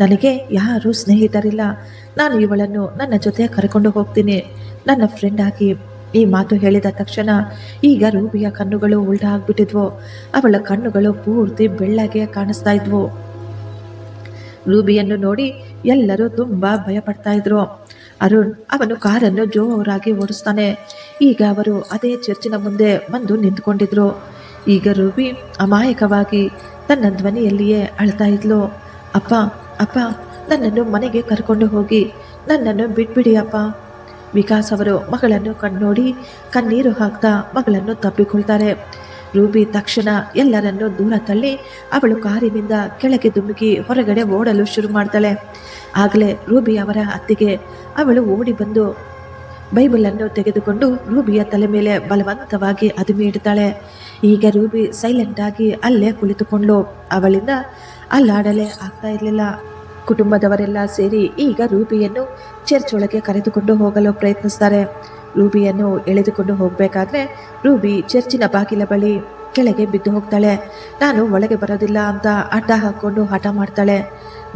ನನಗೆ ಯಾರೂ ಸ್ನೇಹಿತರಿಲ್ಲ. ನಾನು ಇವಳನ್ನು ನನ್ನ ಜೊತೆ ಕರ್ಕೊಂಡು ಹೋಗ್ತೀನಿ. ನನ್ನ ಫ್ರೆಂಡ್ ಆಗಿ ಈ ಮಾತು ಹೇಳಿದ ತಕ್ಷಣ ಈಗ ರೂಬಿಯ ಕಣ್ಣುಗಳು ಉಲ್ಟಾ ಆಗ್ಬಿಟ್ಟಿದ್ವು ಅವಳ ಕಣ್ಣುಗಳು ಪೂರ್ತಿ ಬೆಳ್ಳಗೆ ಕಾಣಿಸ್ತಾ ಇದ್ವು. ರೂಬಿಯನ್ನು ನೋಡಿ ಎಲ್ಲರೂ ತುಂಬಾ ಭಯಪಡ್ತಾ ಇದ್ರು. ಅರುಣ್ ಅವನು ಕಾರನ್ನು ಜೋರಾಗಿ ಓಡಿಸ್ತಾನೆ. ಈಗ ಅವರು ಅದೇ ಚರ್ಚಿನ ಮುಂದೆ ಬಂದು ನಿಂತ್ಕೊಂಡಿದ್ರು. ಈಗ ರೂಬಿ ಅಮಾಯಕವಾಗಿ ತನ್ನ ಧ್ವನಿಯಲ್ಲಿಯೇ ಅಳ್ತಾ ಇದ್ಲು. ಅಪ್ಪ ಅಪ್ಪ, ನನ್ನನ್ನು ಮನೆಗೆ ಕರ್ಕೊಂಡು ಹೋಗಿ, ನನ್ನನ್ನು ಬಿಟ್ಬಿಡಿ ಅಪ್ಪ. ವಿಕಾಸ್ ಅವರು ಮಗಳನ್ನು ಕಣ್ಣೋಡಿ ಕಣ್ಣೀರು ಹಾಕ್ತಾ ಮಗಳನ್ನು ತಪ್ಪಿಕೊಳ್ತಾರೆ ರೂಬಿ ತಕ್ಷಣ ಎಲ್ಲರನ್ನು ದೂರ ತಳ್ಳಿ ಅವಳು ಕಾರಿನಿಂದ ಕೆಳಗೆ ಧುಮುಕಿ ಹೊರಗಡೆ ಓಡಲು ಶುರು ಮಾಡ್ತಾಳೆ. ಆಗಲೇ ರೂಬಿ ಅವರ ಅತ್ತಿಗೆ ಅವಳು ಓಡಿ ಬಂದು ಬೈಬಲನ್ನು ತೆಗೆದುಕೊಂಡು ರೂಬಿಯ ತಲೆ ಮೇಲೆ ಬಲವಂತವಾಗಿ ಅದುಮಿ ಇಡ್ತಾಳೆ ಈಗ ರೂಬಿ ಸೈಲೆಂಟ್ ಆಗಿ ಅಲ್ಲೇ ಕುಳಿತುಕೊಂಡು ಅವಳಿಂದ ಅಲ್ಲಾಡಲೇ ಆಗ್ತಾ ಇರಲಿಲ್ಲ. ಕುಟುಂಬದವರೆಲ್ಲ ಸೇರಿ ಈಗ ರೂಬಿಯನ್ನು ಚರ್ಚ್ ಒಳಗೆ ಕರೆದುಕೊಂಡು ಹೋಗಲು ಪ್ರಯತ್ನಿಸ್ತಾರೆ. ರೂಬಿಯನ್ನು ಎಳೆದುಕೊಂಡು ಹೋಗಬೇಕಾದ್ರೆ ರೂಬಿ ಚರ್ಚಿನ ಬಾಗಿಲ ಬಳಿ ಕೆಳಗೆ ಬಿದ್ದು ಹೋಗ್ತಾಳೆ. ನಾನು ಒಳಗೆ ಬರೋದಿಲ್ಲ ಅಂತ ಅಡ್ಡ ಹಾಕ್ಕೊಂಡು ಹಠ ಮಾಡ್ತಾಳೆ.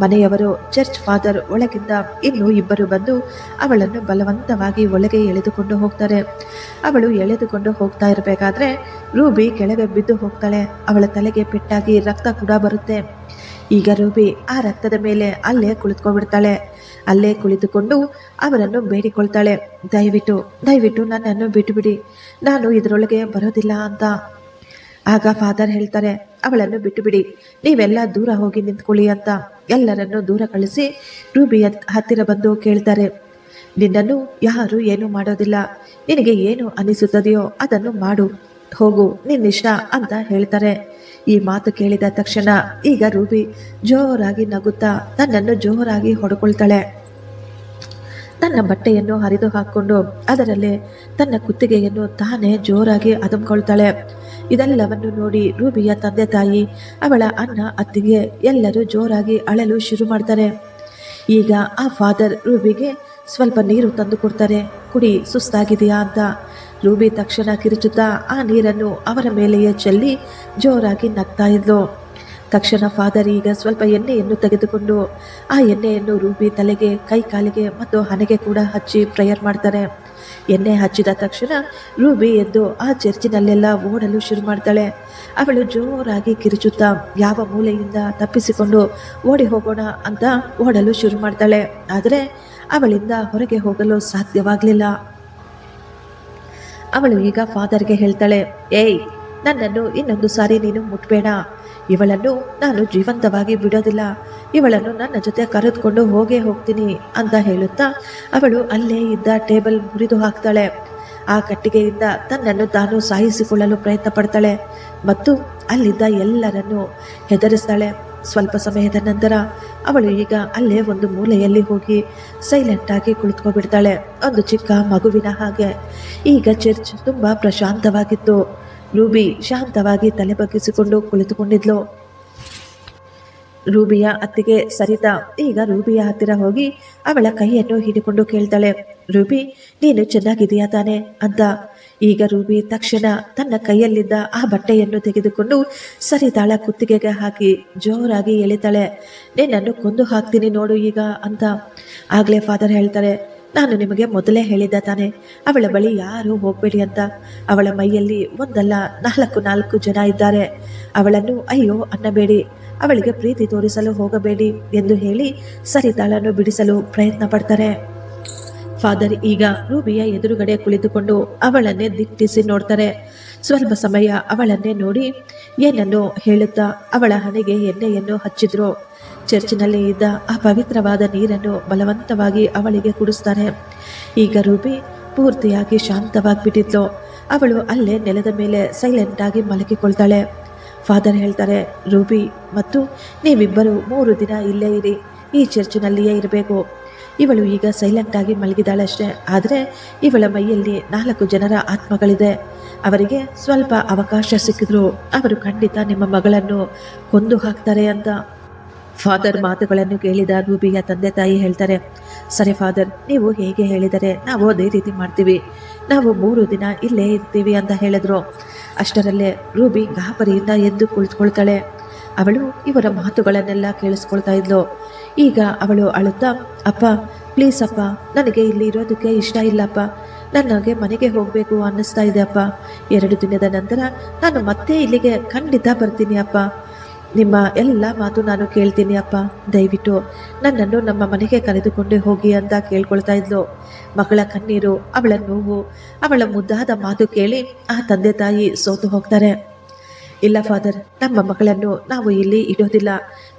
ಮನೆಯವರು ಚರ್ಚ್ ಫಾದರ್ ಒಳಗಿಂದ ಇನ್ನೂ ಇಬ್ಬರು ಬಂದು ಅವಳನ್ನು ಬಲವಂತವಾಗಿ ಒಳಗೆ ಎಳೆದುಕೊಂಡು ಹೋಗ್ತಾರೆ. ಅವಳು ಎಳೆದುಕೊಂಡು ಹೋಗ್ತಾ ಇರಬೇಕಾದ್ರೆ ರೂಬಿ ಕೆಳಗೆ ಬಿದ್ದು ಹೋಗ್ತಾಳೆ. ಅವಳ ತಲೆಗೆ ಪೆಟ್ಟಾಗಿ ರಕ್ತ ಕೂಡ ಬರುತ್ತೆ. ಈಗ ರೂಬಿ ಆ ರಕ್ತದ ಮೇಲೆ ಅಲ್ಲೇ ಕುಳಿತುಕೊಂಡ್ಬಿಡ್ತಾಳೆ ಅಲ್ಲೇ ಕುಳಿತುಕೊಂಡು ಅವರನ್ನು ಬೇಡಿಕೊಳ್ತಾಳೆ. ದಯವಿಟ್ಟು ದಯವಿಟ್ಟು ನನ್ನನ್ನು ಬಿಟ್ಟುಬಿಡಿ. ನಾನು ಇದರೊಳಗೆ ಬರೋದಿಲ್ಲ ಅಂತ. ಆಗ ಫಾದರ್ ಹೇಳ್ತಾರೆ, ಅವಳನ್ನು ಬಿಟ್ಟುಬಿಡಿ. ನೀವೆಲ್ಲ ದೂರ ಹೋಗಿ ನಿಂತ್ಕೊಳ್ಳಿ ಅಂತ. ಎಲ್ಲರನ್ನು ದೂರ ಕಳಿಸಿ ರೂಬಿ ಹತ್ತಿರ ಬಂದು ಕೇಳ್ತಾರೆ. ನಿನ್ನನ್ನು ಯಾರು ಏನೂ ಮಾಡೋದಿಲ್ಲ. ನಿನಗೆ ಏನು ಅನಿಸುತ್ತದೆಯೋ ಅದನ್ನು ಮಾಡು. ಹೋಗು ನಿನ್ನಿಷ್ಟ ಅಂತ ಹೇಳ್ತಾರೆ. ಈ ಮಾತು ಕೇಳಿದ ತಕ್ಷಣ ಈಗ ರೂಬಿ ಜೋರಾಗಿ ನಗುತ್ತಾ ತನ್ನನ್ನು ಜೋರಾಗಿ ಹೊಡ್ಕೊಳ್ತಾಳೆ. ತನ್ನ ಬಟ್ಟೆಯನ್ನು ಹರಿದು ಹಾಕೊಂಡು ಅದರಲ್ಲಿ ತನ್ನ ಕುತ್ತಿಗೆಯನ್ನು ತಾನೇ ಜೋರಾಗಿ ಅದಮ್ಕೊಳ್ತಾಳೆ ಇದೆಲ್ಲವನ್ನು ನೋಡಿ ರೂಬಿಯ ತಂದೆ ತಾಯಿ, ಅವಳ ಅಣ್ಣ, ಅತ್ತಿಗೆ ಎಲ್ಲರೂ ಜೋರಾಗಿ ಅಳಲು ಶುರು ಮಾಡ್ತಾರೆ. ಈಗ ಆ ಫಾದರ್ ರೂಬಿಗೆ ಸ್ವಲ್ಪ ನೀರು ತಂದು ಕೊಡ್ತಾರೆ. ಕುಡಿ ಸುಸ್ತಾಗಿದೆಯಾ ಅಂತ ರೂಬಿ ತಕ್ಷಣ ಕಿರುಚುತ್ತಾ ಆ ನೀರನ್ನು ಅವರ ಮೇಲೆಯೇ ಚೆಲ್ಲಿ ಜೋರಾಗಿ ನಗ್ತಾ ಇದ್ಲು. ತಕ್ಷಣ ಫಾದರ್ ಈಗ ಸ್ವಲ್ಪ ಎಣ್ಣೆಯನ್ನು ತೆಗೆದುಕೊಂಡು ಆ ಎಣ್ಣೆಯನ್ನು ರೂಬಿ ತಲೆಗೆ, ಕೈ ಕಾಲಿಗೆ ಮತ್ತು ಹಣೆಗೆ ಕೂಡ ಹಚ್ಚಿ ಪ್ರೇಯರ್ ಮಾಡ್ತಾರೆ ಎಣ್ಣೆ ಹಚ್ಚಿದ ತಕ್ಷಣ ರೂಬಿ ಎದ್ದು ಆ ಚರ್ಚಿನಲ್ಲೆಲ್ಲ ಓಡಲು ಶುರು ಮಾಡ್ತಾಳೆ. ಅವಳು ಜೋರಾಗಿ ಕಿರುಚುತ್ತಾ, ಯಾವ ಮೂಲೆಯಿಂದ ತಪ್ಪಿಸಿಕೊಂಡು ಓಡಿ ಹೋಗೋಣ ಅಂತ ಓಡಲು ಶುರು ಮಾಡ್ತಾಳೆ. ಆದರೆ ಅವಳಿಂದ ಹೊರಗೆ ಹೋಗಲು ಸಾಧ್ಯವಾಗಲಿಲ್ಲ. ಅವಳು ಈಗ ಫಾದರ್ಗೆ ಹೇಳ್ತಾಳೆ, ಏಯ್, ನನ್ನನ್ನು ಇನ್ನೊಂದು ಸಾರಿ ನೀನು ಮುಟ್ಬೇಡ. ಇವಳನ್ನು ನಾನು ಜೀವಂತವಾಗಿ ಬಿಡೋದಿಲ್ಲ. ಇವಳನ್ನು ನನ್ನ ಜೊತೆ ಕರೆದುಕೊಂಡು ಹೋಗೇ ಹೋಗ್ತೀನಿ ಅಂತ ಹೇಳುತ್ತಾ ಅವಳು ಅಲ್ಲೇ ಇದ್ದ ಟೇಬಲ್ ಮುರಿದು ಹಾಕ್ತಾಳೆ. ಆ ಕಟ್ಟಿಗೆಯಿಂದ ತನ್ನನ್ನು ತಾನು ಸಾಯಿಸಿಕೊಳ್ಳಲು ಪ್ರಯತ್ನ ಪಡ್ತಾಳೆ ಮತ್ತು ಅಲ್ಲಿದ್ದ ಎಲ್ಲರನ್ನು ಹೆದರಿಸ್ತಾಳೆ. ಸ್ವಲ್ಪ ಸಮಯದ ನಂತರ ಅವಳು ಈಗ ಅಲ್ಲೇ ಒಂದು ಮೂಲೆಯಲ್ಲಿ ಹೋಗಿ ಸೈಲೆಂಟ್ ಆಗಿ ಕುಳಿತುಕೊಬಿಡ್ತಾಳೆ ಒಂದು ಚಿಕ್ಕ ಮಗುವಿನ ಹಾಗೆ. ಈಗ ಚರ್ಚ್ ತುಂಬ ಪ್ರಶಾಂತವಾಗಿತ್ತು. ರೂಬಿ ಶಾಂತವಾಗಿ ತಲೆ ಬಗ್ಗಿಸಿಕೊಂಡು ಕುಳಿತುಕೊಂಡಿದ್ಲು. ರೂಬಿಯ ಅತ್ತಿಗೆ ಸರಿತಾ, ಈಗ ರೂಬಿಯ ಹತ್ತಿರ ಹೋಗಿ ಅವಳ ಕೈಯನ್ನು ಹಿಡಿಕೊಂಡು ಕೇಳ್ತಾಳೆ, ರೂಬಿ, ನೀನು ಚೆನ್ನಾಗಿದೆಯಾ ತಾನೆ? ಅಂತ ಈಗ ರೂಬಿ ತಕ್ಷಣ ತನ್ನ ಕೈಯಲ್ಲಿದ್ದ ಆ ಬಟ್ಟೆಯನ್ನು ತೆಗೆದುಕೊಂಡು ಸರಿ ತಾಳ ಕುತ್ತಿಗೆಗೆ ಹಾಕಿ ಜೋರಾಗಿ ಎಳಿತಾಳೆ. ನಿನ್ನನ್ನು ಕೊಂದು ಹಾಕ್ತೀನಿ ನೋಡು ಈಗ ಅಂತ. ಆಗ್ಲೇ ಫಾದರ್ ಹೇಳ್ತಾರೆ. ನಾನು ನಿಮಗೆ ಮೊದಲೇ ಹೇಳಿದ್ದ ತಾನೆ. ಅವಳ ಬಳಿ ಯಾರು ಹೋಗಬೇಡಿ ಅಂತ. ಅವಳ ಮೈಯಲ್ಲಿ ಒಂದಲ್ಲ ನಾಲ್ಕು ನಾಲ್ಕು ಜನ ಇದ್ದಾರೆ. ಅವಳನ್ನು ಅಯ್ಯೋ ಅನ್ನಬೇಡಿ. ಅವಳಿಗೆ ಪ್ರೀತಿ ತೋರಿಸಲು ಹೋಗಬೇಡಿ ಎಂದು ಹೇಳಿ ಸರಿತಾಳನ್ನು ಬಿಡಿಸಲು ಪ್ರಯತ್ನ ಪಡ್ತಾರೆ. ಫಾದರ್ ಈಗ ರೂಬಿಯ ಎದುರುಗಡೆ ಕುಳಿತುಕೊಂಡು ಅವಳನ್ನೇ ದಿಟ್ಟಿಸಿ ನೋಡ್ತಾರೆ. ಸ್ವಲ್ಪ ಸಮಯ ಅವಳನ್ನೇ ನೋಡಿ ಏನನ್ನು ಹೇಳುತ್ತಾ ಅವಳ ಹಣೆಗೆ ಎಣ್ಣೆಯನ್ನು ಹಚ್ಚಿದ್ರು. ಚರ್ಚಿನಲ್ಲಿ ಇದ್ದ ಆ ಪವಿತ್ರವಾದ ನೀರನ್ನು ಬಲವಂತವಾಗಿ ಅವಳಿಗೆ ಕುಡಿಸ್ತಾರೆ. ಈಗ ರೂಬಿ ಪೂರ್ತಿಯಾಗಿ ಶಾಂತವಾಗಿಬಿಟ್ಟಿದ್ಲು. ಅವಳು ಅಲ್ಲೇ ನೆಲದ ಮೇಲೆ ಸೈಲೆಂಟ್ ಆಗಿ ಮಲಗಿಕೊಳ್ತಾಳೆ. ಫಾದರ್ ಹೇಳ್ತಾರೆ, ರೂಬಿ, ಮತ್ತು ನೀವಿಬ್ಬರು ಮೂರು ದಿನ ಇಲ್ಲೇ ಇರಿ. ಈ ಚರ್ಚಿನಲ್ಲಿಯೇ ಇರಬೇಕು. ಇವಳು ಈಗ ಸೈಲೆಂಟ್ ಆಗಿ ಮಲಗಿದಾಳಷ್ಟೇ ಆದರೆ ಇವಳ ಮೈಯಲ್ಲಿ ನಾಲ್ಕು ಜನರ ಆತ್ಮಗಳಿದೆ. ಅವರಿಗೆ ಸ್ವಲ್ಪ ಅವಕಾಶ ಸಿಕ್ಕಿದ್ರು. ಅವರು ಖಂಡಿತ ನಿಮ್ಮ ಮಗಳನ್ನು ಕೊಂದು ಹಾಕ್ತಾರೆ ಅಂತ. ಫಾದರ್ ಮಾತುಗಳನ್ನು ಕೇಳಿದ ರೂಬಿಯ ತಂದೆ ತಾಯಿ ಹೇಳ್ತಾರೆ, ಸರಿ ಫಾದರ್, ನೀವು ಹೇಗೆ ಹೇಳಿದರೆ ನಾವು ಅದೇ ರೀತಿ ಮಾಡ್ತೀವಿ. ನಾವು ಮೂರು ದಿನ ಇಲ್ಲೇ ಇರ್ತೀವಿ ಅಂತ ಹೇಳಿದ್ರು. ಅಷ್ಟರಲ್ಲೇ ರೂಬಿ ಗಾಬರಿಯಿಂದ ಎದ್ದು ಕುಳಿತುಕೊಳ್ತಾಳೆ. ಅವಳು ಇವರ ಮಾತುಗಳನ್ನೆಲ್ಲ ಕೇಳಿಸ್ಕೊಳ್ತಾ ಇದ್ಲು. ಈಗ ಅವಳು ಅಳುತ್ತಾ, ಅಪ್ಪ ಪ್ಲೀಸ್ ಅಪ್ಪ, ನನಗೆ ಇಲ್ಲಿ ಇರೋದಕ್ಕೆ ಇಷ್ಟ ಇಲ್ಲಪ್ಪ. ನನಗೆ ಮನೆಗೆ ಹೋಗಬೇಕು ಅನ್ನಿಸ್ತಾ ಇದೆ ಅಪ್ಪ. ಎರಡು ದಿನದ ನಂತರ ನಾನು ಮತ್ತೆ ಇಲ್ಲಿಗೆ ಖಂಡಿತ ಬರ್ತೀನಿ ಅಪ್ಪ. ನಿಮ್ಮ ಎಲ್ಲ ಮಾತು ನಾನು ಕೇಳ್ತೀನಿ ಅಪ್ಪ. ದಯವಿಟ್ಟು ನನ್ನನ್ನು ನಮ್ಮ ಮನೆಗೆ ಕರೆದುಕೊಂಡು ಹೋಗಿ ಅಂತ ಕೇಳ್ಕೊಳ್ತಾ ಇದ್ಲು. ಮಗಳ ಕಣ್ಣೀರು ಅವಳ ನೋವು, ಅವಳ ಮುದ್ದಾದ ಮಾತು ಕೇಳಿ ಆ ತಂದೆ ತಾಯಿ ಸೋತು ಹೋಗ್ತಾರೆ. ಇಲ್ಲ ಫಾದರ್ ನಮ್ಮ ಮಗಳನ್ನು ನಾವು ಇಲ್ಲಿ ಇಡೋದಿಲ್ಲ.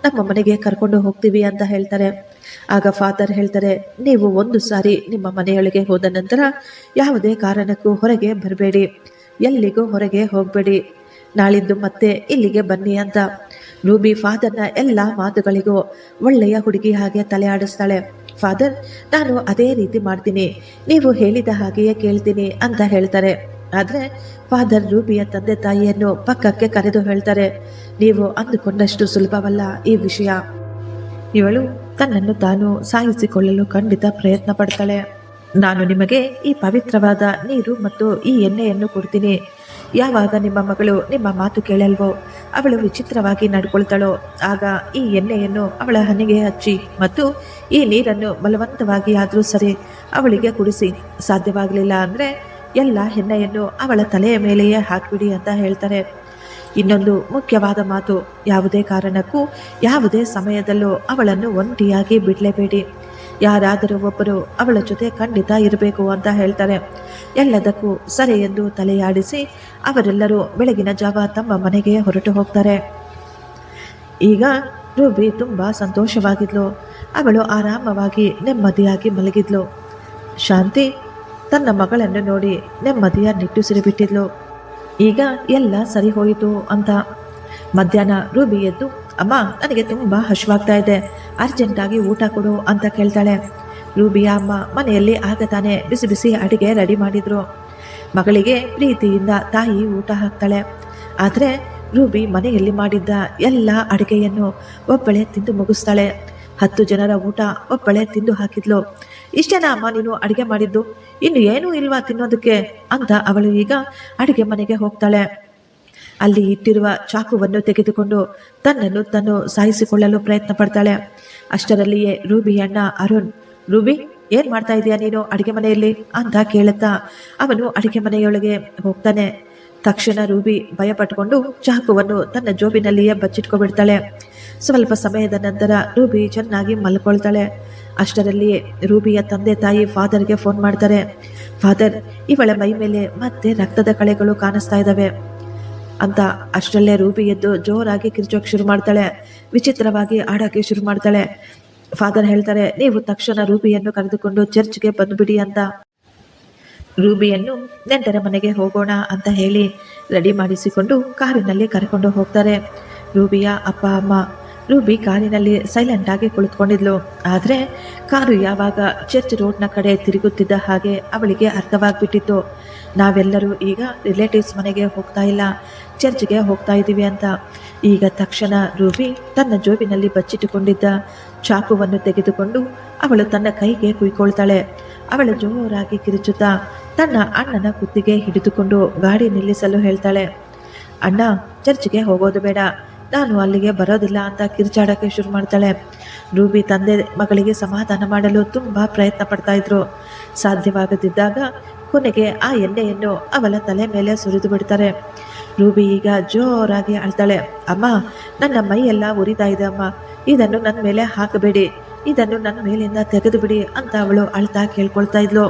ನಮ್ಮ ಮನೆಗೆ ಕರ್ಕೊಂಡು ಹೋಗ್ತೀವಿ ಅಂತ ಹೇಳ್ತಾರೆ. ಆಗ ಫಾದರ್ ಹೇಳ್ತಾರೆ, ನೀವು ಒಂದು ಸಾರಿ ನಿಮ್ಮ ಮನೆಯೊಳಗೆ ಹೋದ ನಂತರ ಯಾವುದೇ ಕಾರಣಕ್ಕೂ ಹೊರಗೆ ಬರಬೇಡಿ. ಎಲ್ಲಿಗೂ ಹೊರಗೆ ಹೋಗಬೇಡಿ. ನಾಳಿದ್ದು ಮತ್ತೆ ಇಲ್ಲಿಗೆ ಬನ್ನಿ ಅಂತ. ರೂಬಿ ಫಾದರ್ನ ಎಲ್ಲ ಮಾತುಗಳಿಗೂ ಒಳ್ಳೆಯ ಹುಡುಗಿ ಹಾಗೆ ತಲೆ ಆಡಿಸ್ತಾಳೆ. ಫಾದರ್ ನಾನು ಅದೇ ರೀತಿ ಮಾಡ್ತೀನಿ. ನೀವು ಹೇಳಿದ ಹಾಗೆಯೇ ಕೇಳ್ತೀನಿ ಅಂತ ಹೇಳ್ತಾರೆ. ಆದರೆ ಫಾದರ್ ರೂಬಿಯ ತಂದೆ ತಾಯಿಯನ್ನು ಪಕ್ಕಕ್ಕೆ ಕರೆದು ಹೇಳ್ತಾರೆ, ನೀವು ಅಂದುಕೊಂಡಷ್ಟು ಸುಲಭವಲ್ಲ ಈ ವಿಷಯ. ಇವಳು ತನ್ನನ್ನು ತಾನು ಸಾಯಿಸಿಕೊಳ್ಳಲು ಖಂಡಿತ ಪ್ರಯತ್ನ ಪಡ್ತಾಳೆ. ನಾನು ನಿಮಗೆ ಈ ಪವಿತ್ರವಾದ ನೀರು ಮತ್ತು ಈ ಎಣ್ಣೆಯನ್ನು ಕೊಡ್ತೀನಿ. ಯಾವಾಗ ನಿಮ್ಮ ಮಗಳು ನಿಮ್ಮ ಮಾತು ಕೇಳಲ್ವೋ, ಅವಳು ವಿಚಿತ್ರವಾಗಿ ನಡ್ಕೊಳ್ತಾಳೋ, ಆಗ ಈ ಎಣ್ಣೆಯನ್ನು ಅವಳ ಹನಿಗೆ ಹಚ್ಚಿ ಮತ್ತು ಈ ನೀರನ್ನು ಬಲವಂತವಾಗಿ ಆದರೂ ಸರಿ ಅವಳಿಗೆ ಕುಡಿಸಿ. ಸಾಧ್ಯವಾಗಲಿಲ್ಲ ಅಂದರೆ ಎಲ್ಲ ಹೆಣ್ಣೆಯನ್ನು ಅವಳ ತಲೆಯ ಮೇಲೆಯೇ ಹಾಕಿಬಿಡಿ ಅಂತ ಹೇಳ್ತಾರೆ. ಇನ್ನೊಂದು ಮುಖ್ಯವಾದ ಮಾತು ಯಾವುದೇ ಕಾರಣಕ್ಕೂ ಯಾವುದೇ ಸಮಯದಲ್ಲೂ ಅವಳನ್ನು ಒಂಟಿಯಾಗಿ ಬಿಡಲೇಬೇಡಿ. ಯಾರಾದರೂ ಒಬ್ಬರು ಅವಳ ಜೊತೆ ಖಂಡಿತ ಇರಬೇಕು ಅಂತ ಹೇಳ್ತಾರೆ. ಎಲ್ಲದಕ್ಕೂ ಸರಿ ಎಂದು ತಲೆಯಾಡಿಸಿ ಅವರೆಲ್ಲರೂ ಬೆಳಗಿನ ಜಾವ ತಮ್ಮ ಮನೆಗೆ ಹೊರಟು ಹೋಗ್ತಾರೆ. ಈಗ ರೂಬಿ ತುಂಬ ಸಂತೋಷವಾಗಿದ್ಲು. ಅವಳು ಆರಾಮವಾಗಿ ನೆಮ್ಮದಿಯಾಗಿ ಮಲಗಿದ್ಲು. ಶಾಂತಿ ತನ್ನ ಮಗಳನ್ನು ನೋಡಿ ನೆಮ್ಮದಿಯ ನಿಟ್ಟುಸಿರು ಬಿಟ್ಟಿದ್ಲು ಈಗ ಎಲ್ಲ ಸರಿ ಹೋಯಿತು ಅಂತ. ಮಧ್ಯಾಹ್ನ ರೂಬಿ ಎದ್ದು, ಅಮ್ಮ, ನನಗೆ ತುಂಬ ಹಶ್ವಾಗ್ತಾ ಇದೆ. ಅರ್ಜೆಂಟಾಗಿ ಊಟ ಕೊಡು ಅಂತ ಕೇಳ್ತಾಳೆ. ರೂಬಿಯ ಅಮ್ಮ ಮನೆಯಲ್ಲಿ ಆಗ ತಾನೇ ಬಿಸಿ ಬಿಸಿ ಅಡಿಗೆ ರೆಡಿ ಮಾಡಿದ್ರು. ಮಗಳಿಗೆ ಪ್ರೀತಿಯಿಂದ ತಾಯಿ ಊಟ ಹಾಕ್ತಾಳೆ. ಆದರೆ ರೂಬಿ ಮನೆಯಲ್ಲಿ ಮಾಡಿದ್ದ ಎಲ್ಲ ಅಡುಗೆಯನ್ನು ಒಬ್ಬಳೆ ತಿಂದು ಮುಗಿಸ್ತಾಳೆ. ಹತ್ತು ಜನರ ಊಟ ಒಬ್ಬಳೆ ತಿಂದು ಹಾಕಿದ್ಲು. ಇಷ್ಟೇನಾ ಅಮ್ಮ ನೀನು ಅಡುಗೆ ಮಾಡಿದ್ದು. ಇನ್ನು ಏನೂ ಇಲ್ವಾ ತಿನ್ನೋದಕ್ಕೆ? ಅಂತ ಅವಳು ಈಗ ಅಡುಗೆ ಮನೆಗೆ ಹೋಗ್ತಾಳೆ. ಅಲ್ಲಿ ಇಟ್ಟಿರುವ ಚಾಕುವನ್ನು ತೆಗೆದುಕೊಂಡು ತನ್ನನ್ನು ತನ್ನು ಸಾಯಿಸಿಕೊಳ್ಳಲು ಪ್ರಯತ್ನ ಪಡ್ತಾಳೆ. ಅಷ್ಟರಲ್ಲಿಯೇ ರೂಬಿ ಅಣ್ಣ ಅರುಣ್, ರೂಬಿ, ಏನ್ ಮಾಡ್ತಾ ಇದೀಯ ನೀನು ಅಡಿಗೆ ಮನೆಯಲ್ಲಿ? ಅಂತ ಕೇಳುತ್ತಾ ಅವನು ಅಡಿಗೆ ಮನೆಯೊಳಗೆ ಹೋಗ್ತಾನೆ. ತಕ್ಷಣ ರೂಬಿ ಭಯಪಟ್ಟುಕೊಂಡು ಚಾಕುವನ್ನು ತನ್ನ ಜೋಬಿನಲ್ಲಿಯೇ ಬಚ್ಚಿಟ್ಕೊಬಿಡ್ತಾಳೆ. ಸ್ವಲ್ಪ ಸಮಯದ ನಂತರ ರೂಬಿ ಚೆನ್ನಾಗಿ ಮಲ್ಕೊಳ್ತಾಳೆ. ಅಷ್ಟರಲ್ಲಿಯೇ ರೂಬಿಯ ತಂದೆ ತಾಯಿ ಫಾದರ್ಗೆ ಫೋನ್ ಮಾಡ್ತಾರೆ. ಫಾದರ್, ಇವಳ ಮೈ ಮೇಲೆ ಮತ್ತೆ ರಕ್ತದ ಕಳೆಗಳು ಕಾಣಿಸ್ತಾ ಇದ್ದಾವೆ ಅಂತ ಅಷ್ಟರಲ್ಲೇ ರೂಬಿ ಎದ್ದು ಜೋರಾಗಿ ಕಿರ್ಚೋಕೆ ಶುರು ಮಾಡ್ತಾಳೆ. ವಿಚಿತ್ರವಾಗಿ ಆಡೋಕ್ಕೆ ಶುರು ಮಾಡ್ತಾಳೆ. ಫಾದರ್ ಹೇಳ್ತಾರೆ, ನೀವು ತಕ್ಷಣ ರೂಬಿಯನ್ನು ಕರೆದುಕೊಂಡು ಚರ್ಚ್ಗೆ ಬಂದುಬಿಡಿ ಅಂತ. ರೂಬಿಯನ್ನು, ನೆಂಟರ ಮನೆಗೆ ಹೋಗೋಣ ಅಂತ ಹೇಳಿ ರೆಡಿ ಮಾಡಿಸಿಕೊಂಡು ಕಾರಿನಲ್ಲಿ ಕರ್ಕೊಂಡು ಹೋಗ್ತಾರೆ. ರೂಬಿಯ ಅಪ್ಪ, ಅಮ್ಮ ರೂಬಿ ಕಾರಿನಲ್ಲಿ ಸೈಲೆಂಟ್ ಆಗಿ ಕುಳಿತುಕೊಂಡಿದ್ಲು. ಆದರೆ ಕಾರು ಯಾವಾಗ ಚರ್ಚ್ ರೋಡ್ನ ಕಡೆ ತಿರುಗುತ್ತಿದ್ದ ಹಾಗೆ ಅವಳಿಗೆ ಅರ್ಥವಾಗ್ಬಿಟ್ಟಿತ್ತು. ನಾವೆಲ್ಲರೂ ಈಗ ರಿಲೇಟಿವ್ಸ್ ಮನೆಗೆ ಹೋಗ್ತಾ ಇಲ್ಲ. ಚರ್ಚ್ಗೆ ಹೋಗ್ತಾ ಇದ್ದೀವಿ ಅಂತ. ಈಗ ತಕ್ಷಣ ರೂಬಿ ತನ್ನ ಜೋಬಿನಲ್ಲಿ ಬಚ್ಚಿಟ್ಟುಕೊಂಡಿದ್ದ ಚಾಕುವನ್ನು ತೆಗೆದುಕೊಂಡು ಅವಳು ತನ್ನ ಕೈಗೆ ಕುಯ್ಕೊಳ್ತಾಳೆ. ಅವಳು ಜೋರಾಗಿ ಕಿರುಚುತ್ತಾ ತನ್ನ ಅಣ್ಣನ ಕುತ್ತಿಗೆ ಹಿಡಿದುಕೊಂಡು ಗಾಡಿ ನಿಲ್ಲಿಸಲು ಹೇಳ್ತಾಳೆ, ಅಣ್ಣ, ಚರ್ಚ್ಗೆ ಹೋಗೋದು ಬೇಡ. ನಾನು ಅಲ್ಲಿಗೆ ಬರೋದಿಲ್ಲ ಅಂತ ಕಿರ್ಚಾಡೋಕ್ಕೆ ಶುರು ಮಾಡ್ತಾಳೆ. ರೂಬಿ ತಂದೆ ಮಗಳಿಗೆ ಸಮಾಧಾನ ಮಾಡಲು ತುಂಬ ಪ್ರಯತ್ನ ಪಡ್ತಾ ಇದ್ರು. ಸಾಧ್ಯವಾಗದಿದ್ದಾಗ ಕೊನೆಗೆ ಆ ಎಣ್ಣೆಯನ್ನು ಅವಳ ತಲೆ ಮೇಲೆ ಸುರಿದು ಬಿಡ್ತಾರೆ. ರೂಬಿ ಈಗ ಜೋರಾಗಿ ಅಳ್ತಾಳೆ. ಅಮ್ಮ, ನನ್ನ ಮೈಯೆಲ್ಲ ಉರಿತಾ ಇದೆ ಅಮ್ಮ. ಇದನ್ನು ನನ್ನ ಮೇಲೆ ಹಾಕಬೇಡಿ. ಇದನ್ನು ನನ್ನ ಮೇಲಿಂದ ತೆಗೆದು ಬಿಡಿ ಅಂತ ಅವಳು ಅಳ್ತಾ ಕೇಳ್ಕೊಳ್ತಾ ಇದ್ಲು.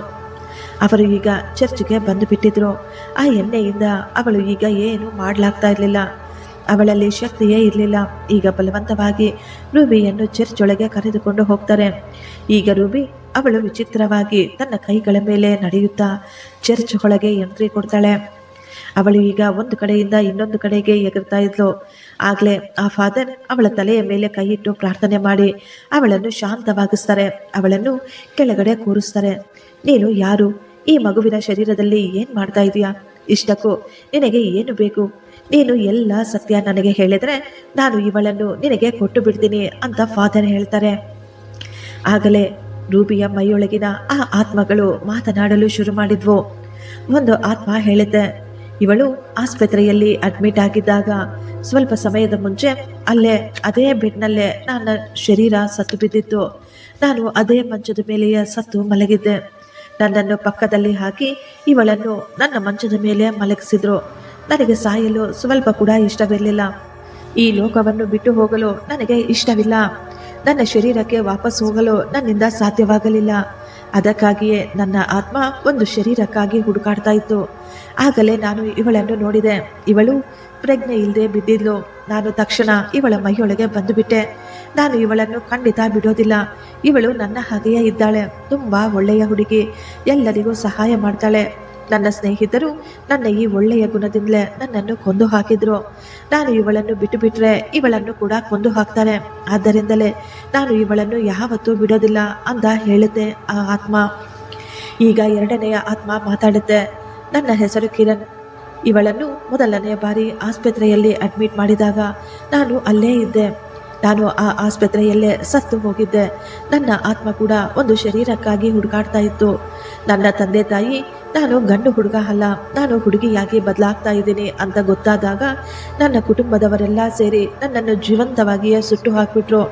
ಅವರು ಈಗ ಚರ್ಚ್ಗೆ ಬಂದು ಬಿಟ್ಟಿದ್ರು ಆ ಎಣ್ಣೆಯಿಂದ ಅವಳು ಈಗ ಏನು ಮಾಡಲಾಗ್ತಾ ಇರಲಿಲ್ಲ. ಅವಳಲ್ಲಿ ಶಕ್ತಿಯೇ ಇರಲಿಲ್ಲ. ಈಗ ಬಲವಂತವಾಗಿ ರೂಬಿಯನ್ನು ಚರ್ಚ್ ಒಳಗೆ ಕರೆದುಕೊಂಡು ಹೋಗ್ತಾರೆ. ಈಗ ರೂಬಿ ಅವಳು ವಿಚಿತ್ರವಾಗಿ ತನ್ನ ಕೈಗಳ ಮೇಲೆ ನಡೆಯುತ್ತಾ ಚರ್ಚ್ ಒಳಗೆ ಎಂಟ್ರಿ ಕೊಡ್ತಾಳೆ. ಅವಳು ಈಗ ಒಂದು ಕಡೆಯಿಂದ ಇನ್ನೊಂದು ಕಡೆಗೆ ಎಗರ್ತಾ ಇದ್ಲು. ಆಗ್ಲೇ ಆ ಫಾದರ್ ಅವಳ ತಲೆಯ ಮೇಲೆ ಕೈಯಿಟ್ಟು ಪ್ರಾರ್ಥನೆ ಮಾಡಿ ಅವಳನ್ನು ಶಾಂತವಾಗಿಸ್ತಾರೆ. ಅವಳನ್ನು ಕೆಳಗಡೆ ಕೂರಿಸ್ತಾರೆ. ನೀನು ಯಾರು? ಈ ಮಗುವಿನ ಶರೀರದಲ್ಲಿ ಏನ್ ಮಾಡ್ತಾ ಇದೀಯಾ? ಇಷ್ಟಕ್ಕೂ ನಿನಗೆ ಏನು ಬೇಕು? ನೀನು ಎಲ್ಲ ಸತ್ಯ ನನಗೆ ಹೇಳಿದರೆ ನಾನು ಇವಳನ್ನು ನಿನಗೆ ಕೊಟ್ಟು ಬಿಡ್ತೀನಿ ಅಂತ ಫಾದರ್ ಹೇಳ್ತಾರೆ. ಆಗಲೇ ರೂಬಿಯ ಮೈಯೊಳಗಿನ ಆ ಆತ್ಮಗಳು ಮಾತನಾಡಲು ಶುರು ಮಾಡಿದ್ವು. ಒಂದು ಆತ್ಮ ಹೇಳಿದ್ದೆ, ಇವಳು ಆಸ್ಪತ್ರೆಯಲ್ಲಿ ಅಡ್ಮಿಟ್ ಆಗಿದ್ದಾಗ ಸ್ವಲ್ಪ ಸಮಯದ ಮುಂಚೆ ಅಲ್ಲೇ ಅದೇ ಬೆಡ್ನಲ್ಲೇ ನನ್ನ ಶರೀರ ಸತ್ತು ಬಿದ್ದಿತ್ತು. ನಾನು ಅದೇ ಮಂಚದ ಮೇಲೆಯೇ ಸತ್ತು ಮಲಗಿದ್ದೆ. ನನ್ನನ್ನು ಪಕ್ಕದಲ್ಲಿ ಹಾಕಿ ಇವಳನ್ನು ನನ್ನ ಮಂಚದ ಮೇಲೆ ಮಲಗಿಸಿದ್ರು. ನನಗೆ ಸಾಯಲು ಸ್ವಲ್ಪ ಕೂಡ ಇಷ್ಟವಿರಲಿಲ್ಲ. ಈ ಲೋಕವನ್ನು ಬಿಟ್ಟು ಹೋಗಲು ನನಗೆ ಇಷ್ಟವಿಲ್ಲ. ನನ್ನ ಶರೀರಕ್ಕೆ ವಾಪಸ್ ಹೋಗಲು ನನ್ನಿಂದ ಸಾಧ್ಯವಾಗಲಿಲ್ಲ. ಅದಕ್ಕಾಗಿಯೇ ನನ್ನ ಆತ್ಮ ಒಂದು ಶರೀರಕ್ಕಾಗಿ ಹುಡುಕಾಡ್ತಾ ಇತ್ತು. ಆಗಲೇ ನಾನು ಇವಳನ್ನು ನೋಡಿದೆ. ಇವಳು ಪ್ರಜ್ಞೆ ಇಲ್ಲದೆ ಬಿದ್ದಿದ್ಲು. ನಾನು ತಕ್ಷಣ ಇವಳ ಮೈಯೊಳಗೆ ಬಂದುಬಿಟ್ಟೆ. ನಾನು ಇವಳನ್ನು ಖಂಡಿತ ಬಿಡೋದಿಲ್ಲ. ಇವಳು ನನ್ನ ಹಾಗೆಯೇ ಇದ್ದಾಳೆ. ತುಂಬ ಒಳ್ಳೆಯ ಹುಡುಗಿ. ಎಲ್ಲರಿಗೂ ಸಹಾಯ ಮಾಡ್ತಾಳೆ. ನನ್ನ ಸ್ನೇಹಿತರು ನನ್ನ ಈ ಒಳ್ಳೆಯ ಗುಣದಿಂದಲೇ ನನ್ನನ್ನು ಕೊಂದು ಹಾಕಿದ್ರು. ನಾನು ಇವಳನ್ನು ಬಿಟ್ಟು ಬಿಟ್ಟರೆ ಇವಳನ್ನು ಕೂಡ ಕೊಂದು ಹಾಕ್ತಾರೆ. ಆದ್ದರಿಂದಲೇ ನಾನು ಇವಳನ್ನು ಯಾವತ್ತೂ ಬಿಡೋದಿಲ್ಲ ಅಂತ ಹೇಳುತ್ತೆ ಆ ಆತ್ಮ. ಈಗ ಎರಡನೆಯ ಆತ್ಮ ಮಾತಾಡುತ್ತೆ. ನನ್ನ ಹೆಸರು ಕಿರಣ್. ಇವಳನ್ನು ಮೊದಲನೆಯ ಬಾರಿ ಆಸ್ಪತ್ರೆಯಲ್ಲಿ ಅಡ್ಮಿಟ್ ಮಾಡಿದಾಗ ನಾನು ಅಲ್ಲೇ ಇದ್ದೆ. ನಾನು ಆ ಆಸ್ಪತ್ರೆಯಲ್ಲೇ ಸತ್ತು ಹೋಗಿದ್ದೆ. ನನ್ನ ಆತ್ಮ ಕೂಡ ಒಂದು ಶರೀರಕ್ಕಾಗಿ ಹುಡುಕಾಡ್ತಾ ಇತ್ತು. ನನ್ನ ತಂದೆ ತಾಯಿ, ನಾನು ಗಂಡು ಹುಡುಗ ಅಲ್ಲ, ನಾನು ಹುಡುಗಿಯಾಗಿ ಬದಲಾಗ್ತಾ ಇದ್ದೀನಿ ಅಂತ ಗೊತ್ತಾದಾಗ ನನ್ನ ಕುಟುಂಬದವರೆಲ್ಲ ಸೇರಿ ನನ್ನನ್ನು ಜೀವಂತವಾಗಿಯೇ ಸುಟ್ಟು ಹಾಕಿಬಿಟ್ರು.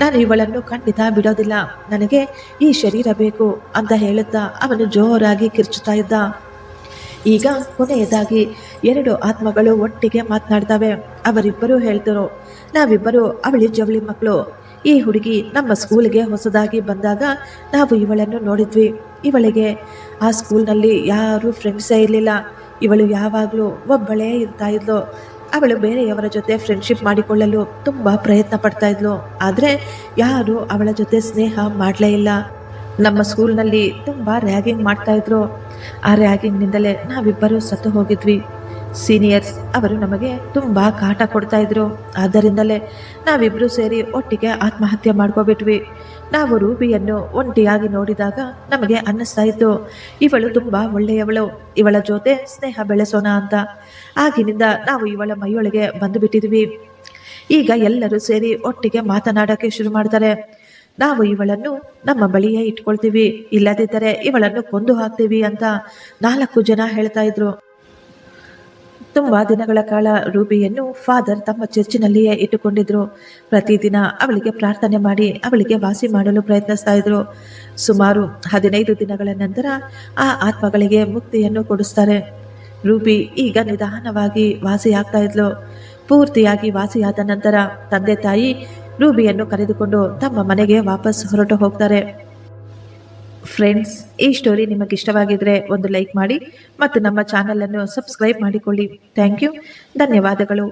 ನಾನು ಇವಳನ್ನು ಖಂಡಿತ ಬಿಡೋದಿಲ್ಲ. ನನಗೆ ಈ ಶರೀರ ಬೇಕು ಅಂತ ಹೇಳುತ್ತಾ ಅವನು ಜೋರಾಗಿ ಕಿರ್ಚುತ್ತಾ ಇದ್ದ. ಈಗ ಕೊನೆಯದಾಗಿ ಎರಡು ಆತ್ಮಗಳು ಒಟ್ಟಿಗೆ ಮಾತನಾಡ್ತವೆ. ಅವರಿಬ್ಬರು ಹೇಳ್ತರು, ನಾವಿಬ್ಬರು ಅವಳಿ ಜವಳಿ ಮಕ್ಕಳು. ಈ ಹುಡುಗಿ ನಮ್ಮ ಸ್ಕೂಲ್ಗೆ ಹೊಸದಾಗಿ ಬಂದಾಗ ನಾವು ಇವಳನ್ನು ನೋಡಿದ್ವಿ. ಇವಳಿಗೆ ಆ ಸ್ಕೂಲ್ನಲ್ಲಿ ಯಾರೂ ಫ್ರೆಂಡ್ಸೇ ಇರಲಿಲ್ಲ. ಇವಳು ಯಾವಾಗಲೂ ಒಬ್ಬಳೇ ಇರ್ತಾ ಇದ್ಲು. ಅವಳು ಬೇರೆಯವರ ಜೊತೆ ಫ್ರೆಂಡ್ಶಿಪ್ ಮಾಡಿಕೊಳ್ಳಲು ತುಂಬ ಪ್ರಯತ್ನ ಪಡ್ತಾ ಇದ್ಲು. ಆದರೆ ಯಾರೂ ಅವಳ ಜೊತೆ ಸ್ನೇಹ ಮಾಡಲೇ ಇಲ್ಲ. ನಮ್ಮ ಸ್ಕೂಲ್ನಲ್ಲಿ ತುಂಬ ರ್ಯಾಗಿಂಗ್ ಮಾಡ್ತಾ ಇದ್ರು. ಆ ರ್ಯಾಗಿಂಗ್ನಿಂದಲೇ ನಾವಿಬ್ಬರೂ ಸತ್ತು ಹೋಗಿದ್ವಿ. ಸೀನಿಯರ್ಸ್ ಅವರು ನಮಗೆ ತುಂಬ ಕಾಟ ಕೊಡ್ತಾ ಇದ್ರು. ಆದ್ದರಿಂದಲೇ ನಾವಿಬ್ಬರು ಸೇರಿ ಒಟ್ಟಿಗೆ ಆತ್ಮಹತ್ಯೆ ಮಾಡ್ಕೋಬಿಟ್ವಿ. ನಾವು ರೂಬಿಯನ್ನು ಒಂಟಿಯಾಗಿ ನೋಡಿದಾಗ ನಮಗೆ ಅನ್ನಿಸ್ತಾ ಇತ್ತು, ಇವಳು ತುಂಬ ಒಳ್ಳೆಯವಳು, ಇವಳ ಜೊತೆ ಸ್ನೇಹ ಬೆಳೆಸೋಣ ಅಂತ. ಆಗಿನಿಂದ ನಾವು ಇವಳ ಮೈಯೊಳಗೆ ಬಂದು ಬಿಟ್ಟಿದ್ವಿ ಈಗ ಎಲ್ಲರೂ ಸೇರಿ ಒಟ್ಟಿಗೆ ಮಾತನಾಡೋಕ್ಕೆ ಶುರು ಮಾಡ್ತಾರೆ. ನಾವು ಇವಳನ್ನು ನಮ್ಮ ಬಳಿಯೇ ಇಟ್ಕೊಳ್ತೀವಿ, ಇಲ್ಲದಿದ್ದರೆ ಇವಳನ್ನು ಕೊಂದು ಹಾಕ್ತೀವಿ ಅಂತ ನಾಲ್ಕು ಜನ ಹೇಳ್ತಾ ಇದ್ರು. ತುಂಬಾ ದಿನಗಳ ಕಾಲ ರೂಬಿಯನ್ನು ಫಾದರ್ ತಮ್ಮ ಚರ್ಚಿನಲ್ಲಿಯೇ ಇಟ್ಟುಕೊಂಡಿದ್ರು. ಪ್ರತಿದಿನ ಅವಳಿಗೆ ಪ್ರಾರ್ಥನೆ ಮಾಡಿ ಅವಳಿಗೆ ವಾಸಿ ಮಾಡಲು ಪ್ರಯತ್ನಿಸ್ತಾ ಇದ್ರು. ಸುಮಾರು ಹದಿನೈದು ದಿನಗಳ ನಂತರ ಆ ಆತ್ಮಗಳಿಗೆ ಮುಕ್ತಿಯನ್ನು ಕೊಡಿಸ್ತಾರೆ. ರೂಬಿ ಈಗ ನಿಧಾನವಾಗಿ ವಾಸಿಯಾಗ್ತಾ ಇದ್ಲು. ಪೂರ್ತಿಯಾಗಿ ವಾಸಿಯಾದ ನಂತರ ತಂದೆ ತಾಯಿ ರೂಬಿಯನ್ನು ಕರೆದುಕೊಂಡು ತಮ್ಮ ಮನೆಗೆ ವಾಪಸ್ ಹೊರಟು ಹೋಗ್ತಾರೆ. ಫ್ರೆಂಡ್ಸ್ ಈ ಸ್ಟೋರಿ ನಿಮಗೆ ಇಷ್ಟವಾಗಿದ್ರೆ ಒಂದು ಲೈಕ್ ಮಾಡಿ ಮತ್ತು ನಮ್ಮ ಚಾನಲನ್ನು ಸಬ್ಸ್ಕ್ರೈಬ್ ಮಾಡಿಕೊಳ್ಳಿ. ಥ್ಯಾಂಕ್ ಯು ಧನ್ಯವಾದಗಳು.